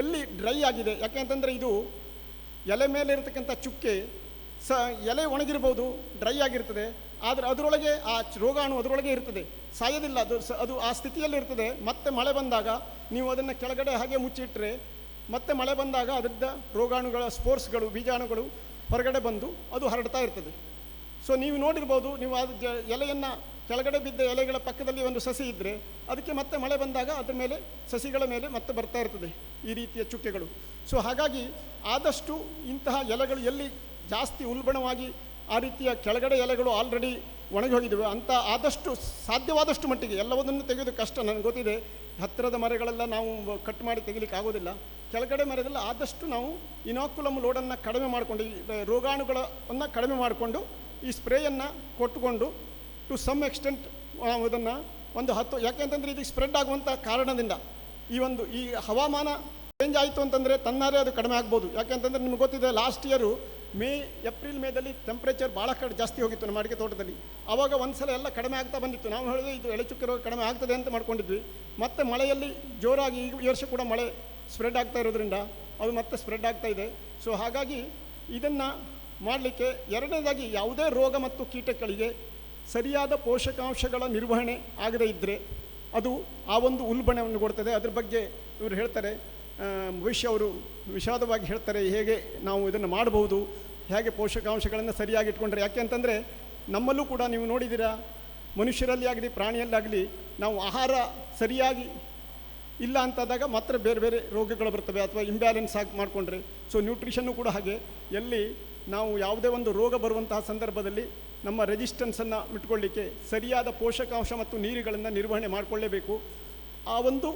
ಎಲ್ಲಿ ಡ್ರೈ ಆಗಿದೆ, ಯಾಕೆ ಅಂತಂದರೆ ಇದು ಎಲೆ ಮೇಲೆ ಇರತಕ್ಕಂಥ ಚುಕ್ಕೆ ಸ, ಎಲೆ ಒಣಗಿರ್ಬೋದು, ಡ್ರೈ ಆಗಿರ್ತದೆ, ಆದರೆ ಅದರೊಳಗೆ ಆ ರೋಗಾಣು ಅದರೊಳಗೆ ಇರ್ತದೆ. ಸಾಯೋದಿಲ್ಲ, ಅದು ಅದು ಆ ಸ್ಥಿತಿಯಲ್ಲಿ ಇರ್ತದೆ. ಮತ್ತೆ ಮಳೆ ಬಂದಾಗ ನೀವು ಅದನ್ನು ಕೆಳಗಡೆ ಹಾಗೆ ಮುಚ್ಚಿಟ್ಟರೆ ಮತ್ತೆ ಮಳೆ ಬಂದಾಗ ಅದರಿಂದ ರೋಗಾಣುಗಳ, ಸ್ಪೋರ್ಸ್ಗಳು, ಬೀಜಾಣುಗಳು ಹೊರಗಡೆ ಬಂದು ಅದು ಹರಡ್ತಾ ಇರ್ತದೆ. ಸೊ ನೀವು ನೋಡಿರ್ಬೋದು, ನೀವು ಅದು ಎಲೆಯನ್ನು ಕೆಳಗಡೆ ಬಿದ್ದ ಎಲೆಗಳ ಪಕ್ಕದಲ್ಲಿ ಒಂದು ಸಸಿ ಇದ್ದರೆ ಅದಕ್ಕೆ ಮತ್ತೆ ಮಳೆ ಬಂದಾಗ ಅದರ ಮೇಲೆ ಸಸಿಗಳ ಮೇಲೆ ಮತ್ತೆ ಬರ್ತಾ ಇರ್ತದೆ ಈ ರೀತಿಯ ಚುಕ್ಕೆಗಳು. ಸೊ ಹಾಗಾಗಿ ಆದಷ್ಟು ಇಂತಹ ಎಲೆಗಳು ಎಲ್ಲಿ ಜಾಸ್ತಿ ಉಲ್ಬಣವಾಗಿ ಆ ರೀತಿಯ ಕೆಳಗಡೆ ಎಲೆಗಳು ಆಲ್ರೆಡಿ ಒಣಗಿ ಹೋಗಿದ್ದಾವೆ ಅಂತ ಆದಷ್ಟು ಸಾಧ್ಯವಾದಷ್ಟು ಮಟ್ಟಿಗೆ ಎಲ್ಲವನ್ನೂ ತೆಗೆಯೋದು ಕಷ್ಟ ನನಗೆ ಗೊತ್ತಿದೆ. ಹತ್ತಿರದ ಮರಗಳೆಲ್ಲ ನಾವು ಕಟ್ ಮಾಡಿ ತೆಗಿಲಿಕ್ಕೆ ಆಗೋದಿಲ್ಲ. ಕೆಳಗಡೆ ಮರದಲ್ಲಿ ಆದಷ್ಟು ನಾವು ಇನಾಕುಲಮ್ ಲೋಡನ್ನು ಕಡಿಮೆ ಮಾಡಿಕೊಂಡು ಈ ರೋಗಾಣುಗಳನ್ನು ಕಡಿಮೆ ಮಾಡಿಕೊಂಡು ಈ ಸ್ಪ್ರೇಯನ್ನು ಕೊಟ್ಟುಕೊಂಡು ಟು ಸಮ್ ಎಕ್ಸ್ಟೆಂಟ್ ಇದನ್ನು ಒಂದು ಹತ್ತು ಯಾಕೆಂತಂದರೆ ಇದಕ್ಕೆ ಸ್ಪ್ರೆಡ್ ಆಗುವಂಥ ಕಾರಣದಿಂದ ಈ ಒಂದು, ಈ ಹವಾಮಾನ ಚೇಂಜ್ ಆಯಿತು ಅಂತಂದರೆ ತನ್ನಾರೇ ಅದು ಕಡಿಮೆ ಆಗ್ಬೋದು. ಯಾಕೆಂತಂದರೆ ನಿಮ್ಗೆ ಗೊತ್ತಿದೆ ಲಾಸ್ಟ್ ಇಯರು ಮೇ ಏಪ್ರಿಲ್ ಮೇದಲ್ಲಿ ಟೆಂಪ್ರೇಚರ್ ಭಾಳ ಕಡೆ, ಜಾಸ್ತಿ ಹೋಗಿತ್ತು ನಮ್ಮ ಅಡಿಕೆ ತೋಟದಲ್ಲಿ. ಆವಾಗ ಒಂದು ಸಲ ಎಲ್ಲ ಕಡಿಮೆ ಆಗ್ತಾ ಬಂದಿತ್ತು. ನಾವು ಹೇಳಿದ್ರೆ ಇದು ಎಳೆಚುಕ್ಕೆ ರೋಗ ಕಡಿಮೆ ಆಗ್ತದೆ ಅಂತ ಮಾಡ್ಕೊಂಡಿದ್ವಿ. ಮತ್ತೆ ಮಳೆಯಲ್ಲಿ ಜೋರಾಗಿ ಈ ಈ ವರ್ಷ ಕೂಡ ಮಳೆ ಸ್ಪ್ರೆಡ್ ಆಗ್ತಾ ಇರೋದ್ರಿಂದ ಅದು ಮತ್ತೆ ಸ್ಪ್ರೆಡ್ ಆಗ್ತಾ ಇದೆ. ಸೊ ಹಾಗಾಗಿ ಇದನ್ನು ಮಾಡಲಿಕ್ಕೆ ಎರಡನೇದಾಗಿ ಯಾವುದೇ ರೋಗ ಮತ್ತು ಕೀಟಗಳಿಗೆ ಸರಿಯಾದ ಪೋಷಕಾಂಶಗಳ ನಿರ್ವಹಣೆ ಆಗದೇ ಇದ್ದರೆ ಅದು ಆ ಒಂದು ಉಲ್ಬಣವನ್ನು ಕೊಡ್ತದೆ. ಅದ್ರ ಬಗ್ಗೆ ಇವರು ಹೇಳ್ತಾರೆ. ಭವಿಷ್ಯ ಅವರು ವಿಷಾದವಾಗಿ ಹೇಳ್ತಾರೆ, ಹೇಗೆ ನಾವು ಇದನ್ನು ಮಾಡಬಹುದು, ಹೇಗೆ ಪೋಷಕಾಂಶಗಳನ್ನು ಸರಿಯಾಗಿ ಇಟ್ಕೊಂಡ್ರೆ, ಯಾಕೆ ಅಂತಂದರೆ ನಮ್ಮಲ್ಲೂ ಕೂಡ ನೀವು ನೋಡಿದ್ದೀರಾ, ಮನುಷ್ಯರಲ್ಲಿ ಆಗಲಿ, ಪ್ರಾಣಿಯಲ್ಲಾಗಲಿ, ನಾವು ಆಹಾರ ಸರಿಯಾಗಿ ಇಲ್ಲ ಅಂತಾದಾಗ ಮಾತ್ರ ಬೇರೆ ಬೇರೆ ರೋಗಗಳು ಬರ್ತವೆ ಅಥವಾ ಇಂಬ್ಯಾಲೆನ್ಸ್ ಆಗಿ ಮಾಡಿಕೊಂಡ್ರೆ. ಸೊ ನ್ಯೂಟ್ರಿಷನ್ನು ಕೂಡ ಹಾಗೆ. ಎಲ್ಲಿ ನಾವು ಯಾವುದೇ ಒಂದು ರೋಗ ಬರುವಂತಹ ಸಂದರ್ಭದಲ್ಲಿ ನಮ್ಮ ರೆಜಿಸ್ಟೆನ್ಸನ್ನು ಇಟ್ಕೊಳ್ಳಿಕ್ಕೆ ಸರಿಯಾದ ಪೋಷಕಾಂಶ ಮತ್ತು ನೀರುಗಳನ್ನು ನಿರ್ವಹಣೆ ಮಾಡಿಕೊಳ್ಳೇಬೇಕು. ಆ ಒಂದು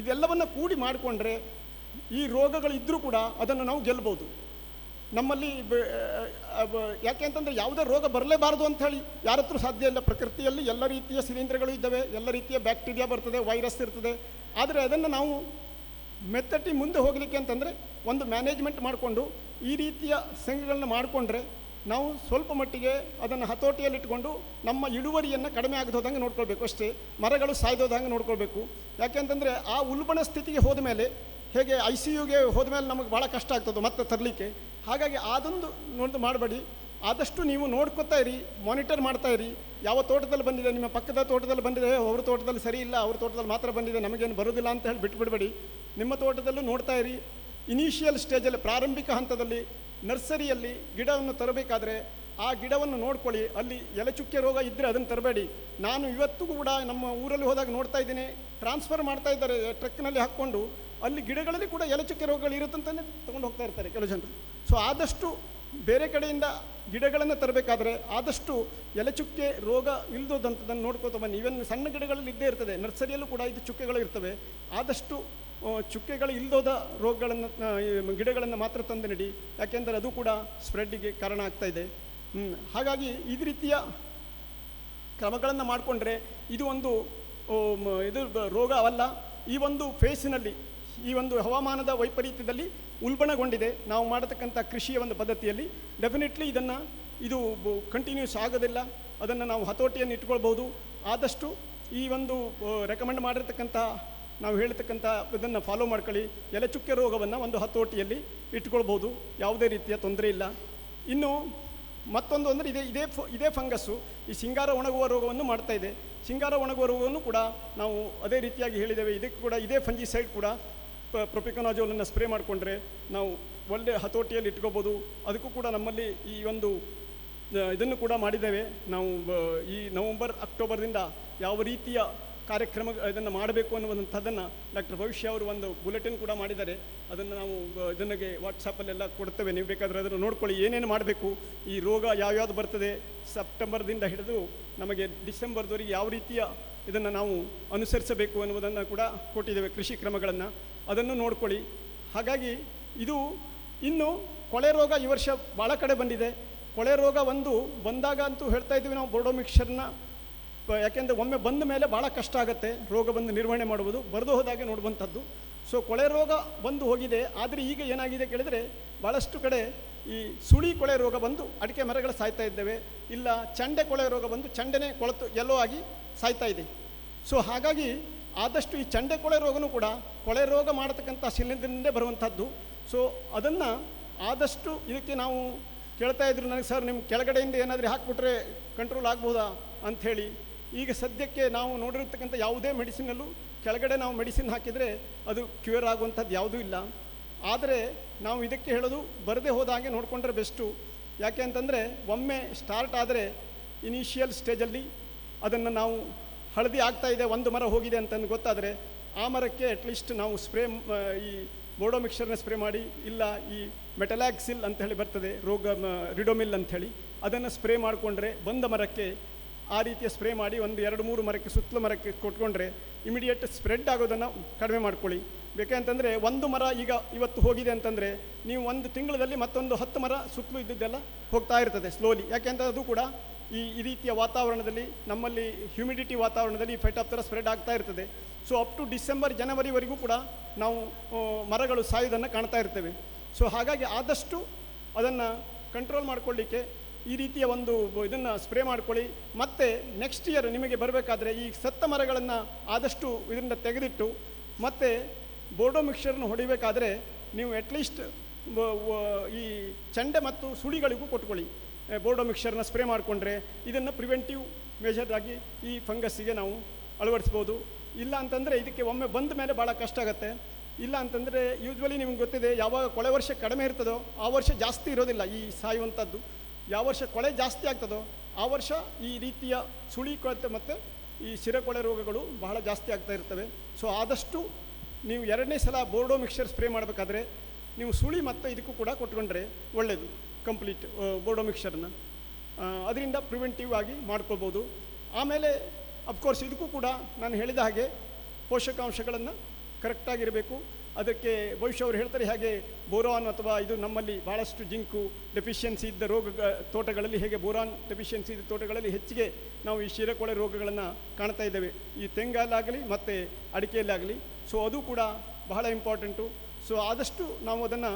ಇದೆಲ್ಲವನ್ನು ಕೂಡಿ ಮಾಡಿಕೊಂಡ್ರೆ ಈ ರೋಗಗಳು ಇದ್ದರೂ ಕೂಡ ಅದನ್ನು ನಾವು ಗೆಲ್ಬೋದು. ನಮ್ಮಲ್ಲಿ ಯಾಕೆ ಅಂತಂದರೆ ಯಾವುದೇ ರೋಗ ಬರಲೇಬಾರದು ಅಂತ ಹೇಳಿ ಯಾರ ಸಾಧ್ಯ ಇಲ್ಲ. ಪ್ರಕೃತಿಯಲ್ಲಿ ಎಲ್ಲ ರೀತಿಯ ಶಿಲೀಂಧ್ರಗಳು ಇದ್ದಾವೆ, ಎಲ್ಲ ರೀತಿಯ ಬ್ಯಾಕ್ಟೀರಿಯಾ ಬರ್ತದೆ ವೈರಸ್ ಇರ್ತದೆ. ಆದರೆ ಅದನ್ನು ನಾವು ಮೆತ್ತಟ್ಟಿ ಮುಂದೆ ಹೋಗಲಿಕ್ಕೆ ಅಂತಂದರೆ ಒಂದು ಮ್ಯಾನೇಜ್ಮೆಂಟ್ ಮಾಡಿಕೊಂಡು ಈ ರೀತಿಯ ಸಂಘಗಳನ್ನ ಮಾಡಿಕೊಂಡ್ರೆ ನಾವು ಸ್ವಲ್ಪ ಮಟ್ಟಿಗೆ ಅದನ್ನು ಹತೋಟಿಯಲ್ಲಿಟ್ಕೊಂಡು ನಮ್ಮ ಇಳುವರಿಯನ್ನು ಕಡಿಮೆ ಆಗದೋದಂಗೆ ನೋಡ್ಕೊಳ್ಬೇಕು ಅಷ್ಟೇ. ಮರಗಳು ಸಾಯ್ದೋದಂಗೆ ನೋಡ್ಕೊಳ್ಬೇಕು. ಯಾಕೆಂತಂದರೆ ಆ ಉಲ್ಬಣ ಸ್ಥಿತಿಗೆ ಹೋದ ಮೇಲೆ, ಹೇಗೆ ಐ ಸಿ ಯುಗೆ ಹೋದ ಮೇಲೆ ನಮಗೆ ಭಾಳ ಕಷ್ಟ ಆಗ್ತದೆ ಮತ್ತೆ ತರಲಿಕ್ಕೆ. ಹಾಗಾಗಿ ಅದೊಂದು ನೋಡಿದು ಮಾಡಬೇಡಿ. ಆದಷ್ಟು ನೀವು ನೋಡ್ಕೊತಾ ಇರಿ ಮಾನಿಟರ್ ಮಾಡ್ತಾ ಇರಿ. ಯಾವ ತೋಟದಲ್ಲಿ ಬಂದಿದೆ, ನಿಮ್ಮ ಪಕ್ಕದ ತೋಟದಲ್ಲಿ ಬಂದಿದೆ, ಅವ್ರ ತೋಟದಲ್ಲಿ ಸರಿ ಇಲ್ಲ, ಅವ್ರ ತೋಟದಲ್ಲಿ ಮಾತ್ರ ಬಂದಿದೆ, ನಮಗೇನು ಬರೋದಿಲ್ಲ ಅಂತ ಹೇಳಿ ಬಿಟ್ಬಿಡಬೇಡಿ. ನಿಮ್ಮ ತೋಟದಲ್ಲೂ ನೋಡ್ತಾ ಇರಿ. ಇನಿಷಿಯಲ್ ಸ್ಟೇಜಲ್ಲಿ ಪ್ರಾರಂಭಿಕ ಹಂತದಲ್ಲಿ ನರ್ಸರಿಯಲ್ಲಿ ಗಿಡವನ್ನು ತರಬೇಕಾದ್ರೆ ಆ ಗಿಡವನ್ನು ನೋಡ್ಕೊಳ್ಳಿ. ಅಲ್ಲಿ ಎಲೆಚುಕ್ಕೆ ರೋಗ ಇದ್ದರೆ ಅದನ್ನು ತರಬೇಡಿ. ನಾನು ಇವತ್ತು ಕೂಡ ನಮ್ಮ ಊರಲ್ಲಿ ಹೋದಾಗ ನೋಡ್ತಾ ಇದ್ದೀನಿ. ಟ್ರಾನ್ಸ್ಫರ್ ಮಾಡ್ತಾ ಇದ್ದಾರೆ, ಟ್ರಕ್ನಲ್ಲಿ ಹಾಕ್ಕೊಂಡು. ಅಲ್ಲಿ ಗಿಡಗಳಲ್ಲಿ ಕೂಡ ಎಲೆಚುಕ್ಕೆ ರೋಗಗಳು ಇರುತ್ತಂತಲೇ ತೊಗೊಂಡು ಹೋಗ್ತಾ ಇರ್ತಾರೆ ಕೆಲವು ಜನರು. ಸೊ ಆದಷ್ಟು ಬೇರೆ ಕಡೆಯಿಂದ ಗಿಡಗಳನ್ನು ತರಬೇಕಾದ್ರೆ ಆದಷ್ಟು ಎಲೆಚುಕ್ಕೆ ರೋಗ ಇಲ್ದೋದಂಥದ್ದನ್ನು ನೋಡ್ಕೋತ ಬನ್ನಿ. ಇವನ್ ಸಣ್ಣ ಗಿಡಗಳಲ್ಲಿ ಇದ್ದೇ ಇರ್ತದೆ. ನರ್ಸರಿಯಲ್ಲೂ ಕೂಡ ಇದು ಚುಕ್ಕೆಗಳು ಇರ್ತವೆ. ಆದಷ್ಟು ಚುಕ್ಕೆಗಳು ಇಲ್ದೋದ ರೋಗಗಳನ್ನು ಗಿಡಗಳನ್ನು ಮಾತ್ರ ತಂದು ನಡಿ. ಯಾಕೆಂದರೆ ಅದು ಕೂಡ ಸ್ಪ್ರೆಡ್ಗೆ ಕಾರಣ ಆಗ್ತಾ ಇದೆ. ಹಾಗಾಗಿ ಇದು ರೀತಿಯ ಕ್ರಮಗಳನ್ನು ಮಾಡಿಕೊಂಡ್ರೆ ಇದು ಒಂದು ಇದು ರೋಗ ಅವಲ್ಲ. ಈ ಒಂದು ಫೇಸಿನಲ್ಲಿ, ಈ ಒಂದು ಹವಾಮಾನದ ವೈಪರೀತ್ಯದಲ್ಲಿ ಉಲ್ಬಣಗೊಂಡಿದೆ. ನಾವು ಮಾಡತಕ್ಕಂಥ ಕೃಷಿಯ ಒಂದು ಪದ್ಧತಿಯಲ್ಲಿ ಡೆಫಿನೆಟ್ಲಿ ಇದನ್ನು, ಇದು ಕಂಟಿನ್ಯೂಸ್ ಆಗೋದಿಲ್ಲ. ಅದನ್ನು ನಾವು ಹತೋಟಿಯನ್ನು ಇಟ್ಕೊಳ್ಬೋದು ಆದಷ್ಟು ಈ ಒಂದು ರೆಕಮೆಂಡ್ ಮಾಡಿರ್ತಕ್ಕಂಥ ನಾವು ಹೇಳ್ತಕ್ಕಂಥ ಇದನ್ನು ಫಾಲೋ ಮಾಡ್ಕೊಳ್ಳಿ. ಎಲೆಚುಕ್ಕೆ ರೋಗವನ್ನು ಒಂದು ಹತೋಟಿಯಲ್ಲಿ ಇಟ್ಕೊಳ್ಬೋದು. ಯಾವುದೇ ರೀತಿಯ ತೊಂದರೆ ಇಲ್ಲ. ಇನ್ನು ಮತ್ತೊಂದು ಅಂದರೆ ಇದೇ ಇದೇ ಫ, ಇದೇ ಫಂಗಸ್ಸು ಈ ಸಿಂಗಾರ ಒಣಗುವ ರೋಗವನ್ನು ಮಾಡ್ತಾ ಇದೆ. ಸಿಂಗಾರ ಒಣಗುವ ರೋಗವನ್ನು ಕೂಡ ನಾವು ಅದೇ ರೀತಿಯಾಗಿ ಹೇಳಿದ್ದೇವೆ. ಇದಕ್ಕೆ ಕೂಡ ಇದೇ ಫಂಜಿ ಸೈಡ್ ಕೂಡ ಪ್ರೊಪಿಕೊನಾಜೋಲನ್ನು ಸ್ಪ್ರೇ ಮಾಡಿಕೊಂಡ್ರೆ ನಾವು ಒಳ್ಳೆ ಹತೋಟಿಯಲ್ಲಿ ಇಟ್ಕೋಬೋದು ಅದಕ್ಕೂ ಕೂಡ ನಮ್ಮಲ್ಲಿ ಈ ಒಂದು ಇದನ್ನು ಕೂಡ ಮಾಡಿದ್ದೇವೆ. ನಾವು, ಈ ನವಂಬರ್, ಅಕ್ಟೋಬರ್ದಿಂದ ಯಾವ ರೀತಿಯ ಕಾರ್ಯಕ್ರಮ, ಇದನ್ನು ಮಾಡಬೇಕು ಅನ್ನುವಂಥದ್ದನ್ನು ಡಾಕ್ಟರ್ ಭವಿಷ್ಯ ಅವರು ಒಂದು ಬುಲೆಟಿನ್ ಕೂಡ ಮಾಡಿದ್ದಾರೆ. ಅದನ್ನು ನಾವು ಜನಗೆ ವಾಟ್ಸಪ್ಪಲ್ಲೆಲ್ಲ ಕೊಡ್ತೇವೆ. ನೀವು ಬೇಕಾದರೆ ಅದನ್ನು ನೋಡ್ಕೊಳ್ಳಿ. ಏನೇನು ಮಾಡಬೇಕು? ಈ ರೋಗ ಯಾವ್ಯಾವ್ದು ಬರ್ತದೆ? ಸೆಪ್ಟೆಂಬರ್ದಿಂದ ಹಿಡಿದು ನಮಗೆ ಡಿಸೆಂಬರ್ದವರೆಗೆ ಯಾವ ರೀತಿಯ ಇದನ್ನು ನಾವು ಅನುಸರಿಸಬೇಕು ಅನ್ನುವುದನ್ನು ಕೂಡ ಕೊಟ್ಟಿದ್ದೇವೆ ಕೃಷಿ ಕ್ರಮಗಳನ್ನು. ಅದನ್ನು ನೋಡ್ಕೊಳ್ಳಿ. ಹಾಗಾಗಿ ಇದು ಇನ್ನು ಕೊಳೆ ರೋಗ ಈ ವರ್ಷ ಭಾಳ ಕಡೆ ಬಂದಿದೆ. ಕೊಳೆ ರೋಗ ಒಂದು ಬಂದಾಗ ಅಂತೂ ಹೇಳ್ತಾ ಇದ್ದೀವಿ ನಾವು ಬೋರ್ಡೋ ಮಿಕ್ಸರ್ನ ಯಾಕೆಂದರೆ ಒಮ್ಮೆ ಬಂದ ಮೇಲೆ ಭಾಳ ಕಷ್ಟ ಆಗುತ್ತೆ, ರೋಗ ಬಂದು ನಿರ್ವಹಣೆ ಮಾಡುವುದು, ಬರೆದು ಹೋದಾಗೆ ನೋಡುವಂಥದ್ದು. ಸೊ ಕೊಳೆ ರೋಗ ಬಂದು ಹೋಗಿದೆ, ಆದರೆ ಈಗ ಏನಾಗಿದೆ ಕೇಳಿದರೆ ಭಾಳಷ್ಟು ಕಡೆ ಈ ಸುಳಿ ಕೊಳೆ ರೋಗ ಬಂದು ಅಡಿಕೆ ಮರಗಳು ಸಾಯ್ತಾ ಇದ್ದೇವೆ. ಇಲ್ಲ, ಚಂಡೆ ಕೊಳೆ ರೋಗ ಬಂದು ಚಂಡೆನೇ ಕೊಳತು ಎಲ್ಲೋ ಆಗಿ ಸಾಯ್ತಾ ಇದೆ. ಸೊ ಹಾಗಾಗಿ ಆದಷ್ಟು ಈ ಚಂಡೆ ಕೊಳೆ ರೋಗನೂ ಕೂಡ ಕೊಳೆ ರೋಗ ಮಾಡತಕ್ಕಂಥ ಶಿಲಿಂದ್ರದಿಂದೇ ಬರುವಂಥದ್ದು. ಸೊ ಅದನ್ನು ಆದಷ್ಟು ಇದಕ್ಕೆ ನಾವು ಕೇಳ್ತಾ ಇದ್ರು ನನಗೆ, ಸರ್ ನಿಮ್ಮ ಕೆಳಗಡೆಯಿಂದ ಏನಾದರೂ ಹಾಕ್ಬಿಟ್ರೆ ಕಂಟ್ರೋಲ್ ಆಗ್ಬೋದಾ? ಅಂಥೇಳಿ ಈಗ ಸದ್ಯಕ್ಕೆ ನಾವು ನೋಡಿರ್ತಕ್ಕಂಥ ಯಾವುದೇ ಮೆಡಿಸಿನಲ್ಲೂ ಕೆಳಗಡೆ ನಾವು ಮೆಡಿಸಿನ್ ಹಾಕಿದರೆ ಅದು ಕ್ಯೂರ್ ಆಗುವಂಥದ್ದು ಯಾವುದೂ ಇಲ್ಲ. ಆದರೆ ನಾವು ಇದಕ್ಕೆ ಹೇಳೋದು ಬರದೇ ಹೋದಾಗೆ ನೋಡಿಕೊಂಡ್ರೆ ಬೆಸ್ಟು. ಯಾಕೆ ಅಂತಂದರೆ ಒಮ್ಮೆ ಸ್ಟಾರ್ಟ್ ಆದರೆ ಇನಿಷಿಯಲ್ ಸ್ಟೇಜಲ್ಲಿ ಅದನ್ನು ನಾವು ಹಳದಿ ಆಗ್ತಾ ಇದೆ, ಒಂದು ಮರ ಹೋಗಿದೆ ಅಂತಂದು ಗೊತ್ತಾದರೆ ಆ ಮರಕ್ಕೆ ಅಟ್ಲೀಸ್ಟ್ ನಾವು ಸ್ಪ್ರೇ ಈ ಬೋಡೋ ಮಿಕ್ಸರ್ನ ಸ್ಪ್ರೇ ಮಾಡಿ, ಇಲ್ಲ ಈ ಮೆಟಲ್ಯಾಕ್ಸಿಲ್ ಅಂತ ಹೇಳಿ ಬರ್ತದೆ, ರೋಗ ರಿಡೋಮಿಲ್ ಅಂಥೇಳಿ ಅದನ್ನು ಸ್ಪ್ರೇ ಮಾಡಿಕೊಂಡ್ರೆ ಬಂದ ಮರಕ್ಕೆ ಆ ರೀತಿಯ ಸ್ಪ್ರೇ ಮಾಡಿ ಒಂದು ಎರಡು ಮೂರು ಮರಕ್ಕೆ, ಸುತ್ತಲೂ ಮರಕ್ಕೆ ಕೊಟ್ಕೊಂಡ್ರೆ ಇಮಿಡಿಯೇಟ್ ಸ್ಪ್ರೆಡ್ ಆಗೋದನ್ನು ಕಡಿಮೆ ಮಾಡ್ಕೊಳ್ಳಿ. ಬೇಕಂತಂದರೆ ಒಂದು ಮರ ಈಗ ಇವತ್ತು ಹೋಗಿದೆ ಅಂತಂದರೆ ನೀವು ಒಂದು ತಿಂಗಳಲ್ಲಿ ಮತ್ತೊಂದು ಹತ್ತು ಮರ ಸುತ್ತಲೂ ಇದ್ದದ್ದೆಲ್ಲ ಹೋಗ್ತಾ ಇರ್ತದೆ ಸ್ಲೋಲಿ ಯಾಕೆಂತ ಅದು ಕೂಡ ಈ ಈ ರೀತಿಯ ವಾತಾವರಣದಲ್ಲಿ, ನಮ್ಮಲ್ಲಿ ಹ್ಯುಮಿಡಿಟಿ ವಾತಾವರಣದಲ್ಲಿ ಫೈಟ್ ಆಫ್ ಥರ ಸ್ಪ್ರೆಡ್ ಆಗ್ತಾ ಇರ್ತದೆ. ಸೊ ಅಪ್ ಟು ಡಿಸೆಂಬರ್ ಜನವರಿವರೆಗೂ ಕೂಡ ನಾವು ಮರಗಳು ಸಾಯೋದನ್ನು ಕಾಣ್ತಾ ಇರ್ತೇವೆ. ಸೊ ಹಾಗಾಗಿ ಆದಷ್ಟು ಅದನ್ನು ಕಂಟ್ರೋಲ್ ಮಾಡಿಕೊಳ್ಳಿಕ್ಕೆ ಈ ರೀತಿಯ ಒಂದು ಇದನ್ನು ಸ್ಪ್ರೇ ಮಾಡ್ಕೊಳ್ಳಿ. ಮತ್ತು ನೆಕ್ಸ್ಟ್ ಇಯರ್ ನಿಮಗೆ ಬರಬೇಕಾದ್ರೆ ಈ ಸತ್ತ ಮರಗಳನ್ನು ಆದಷ್ಟು ಇದರಿಂದ ತೆಗೆದಿಟ್ಟು, ಮತ್ತು ಬೋರ್ಡೋ ಮಿಕ್ಸರನ್ನು ಹೊಡಿಬೇಕಾದ್ರೆ ನೀವು ಅಟ್ಲೀಸ್ಟ್ ಈ ಚಂಡೆ ಮತ್ತು ಸುಳಿಗಳಿಗೂ ಕೊಟ್ಕೊಳ್ಳಿ. ಬೋರ್ಡೋ ಮಿಕ್ಸರ್ನ ಸ್ಪ್ರೇ ಮಾಡಿಕೊಂಡ್ರೆ ಇದನ್ನು ಪ್ರಿವೆಂಟಿವ್ ಮೇಜರ್ ಆಗಿ ಈ ಫಂಗಸ್ಸಿಗೆ ನಾವು ಅಳವಡಿಸ್ಬೋದು. ಇಲ್ಲ ಅಂತಂದರೆ ಇದಕ್ಕೆ ಒಮ್ಮೆ ಬಂದ ಮೇಲೆ ಭಾಳ ಕಷ್ಟ ಆಗುತ್ತೆ. ಇಲ್ಲ ಅಂತಂದರೆ ಯೂಶ್ವಲಿ ನಿಮ್ಗೆ ಗೊತ್ತಿದೆ ಯಾವಾಗ ಕೊಳೆ ವರ್ಷ ಕಡಿಮೆ ಇರ್ತದೋ ಆ ವರ್ಷ ಜಾಸ್ತಿ ಇರೋದಿಲ್ಲ ಈ ಸಾಯುವಂಥದ್ದು. ಯಾವ ವರ್ಷ ಕೊಳೆ ಜಾಸ್ತಿ ಆಗ್ತದೋ ಆ ವರ್ಷ ಈ ರೀತಿಯ ಸುಳಿ ಕೊಳೆತ ಮತ್ತು ಈ ಸಿರಕೊಳೆ ರೋಗಗಳು ಬಹಳ ಜಾಸ್ತಿ ಆಗ್ತಾ ಇರ್ತವೆ. ಸೊ ಆದಷ್ಟು ನೀವು ಎರಡನೇ ಸಲ ಬೋರ್ಡೋ ಮಿಕ್ಸ್ಚರ್ ಸ್ಪ್ರೇ ಮಾಡಬೇಕಾದ್ರೆ ನೀವು ಸುಳಿ ಮತ್ತು ಇದಕ್ಕೂ ಕೂಡ ಕೊಟ್ಕೊಂಡ್ರೆ ಒಳ್ಳೆಯದು ಕಂಪ್ಲೀಟ್ ಬೋರ್ಡೋ ಮಿಕ್ಸ್ಚರ್ನ ಅದರಿಂದ ಪ್ರಿವೆಂಟಿವ್ ಆಗಿ ಮಾಡ್ಕೊಳ್ಬೋದು. ಆಮೇಲೆ ಅಫ್ಕೋರ್ಸ್ ಇದಕ್ಕೂ ಕೂಡ ನಾನು ಹೇಳಿದ ಹಾಗೆ ಪೋಷಕಾಂಶಗಳನ್ನು ಕರೆಕ್ಟಾಗಿರಬೇಕು ಅದಕ್ಕೆ ಭವಿಷ್ಯ ಅವರು ಹೇಳ್ತಾರೆ ಹಾಗೆ ಬೋರಾನ್ ಅಥವಾ ಇದು ನಮ್ಮಲ್ಲಿ ಭಾಳಷ್ಟು ಜಿಂಕು ಡೆಫಿಷಿಯನ್ಸಿ ಇದ್ದ ರೋಗ, ತೋಟಗಳಲ್ಲಿ ಹೇಗೆ ಬೋರಾನ್ ಡೆಫಿಷಿಯನ್ಸಿ ಇದ್ದ ತೋಟಗಳಲ್ಲಿ ಹೆಚ್ಚಿಗೆ ನಾವು ಈ ಶಿರಕೊಳೆ ರೋಗಗಳನ್ನು ಕಾಣ್ತಾ ಇದ್ದೇವೆ. ಈ ತೆಂಗಲ್ಲಾಗಲಿ ಮತ್ತು ಅಡಿಕೆಯಲ್ಲಾಗಲಿ. ಸೊ ಅದು ಕೂಡ ಬಹಳ ಇಂಪಾರ್ಟೆಂಟು ಸೊ ಆದಷ್ಟು ನಾವು ಅದನ್ನು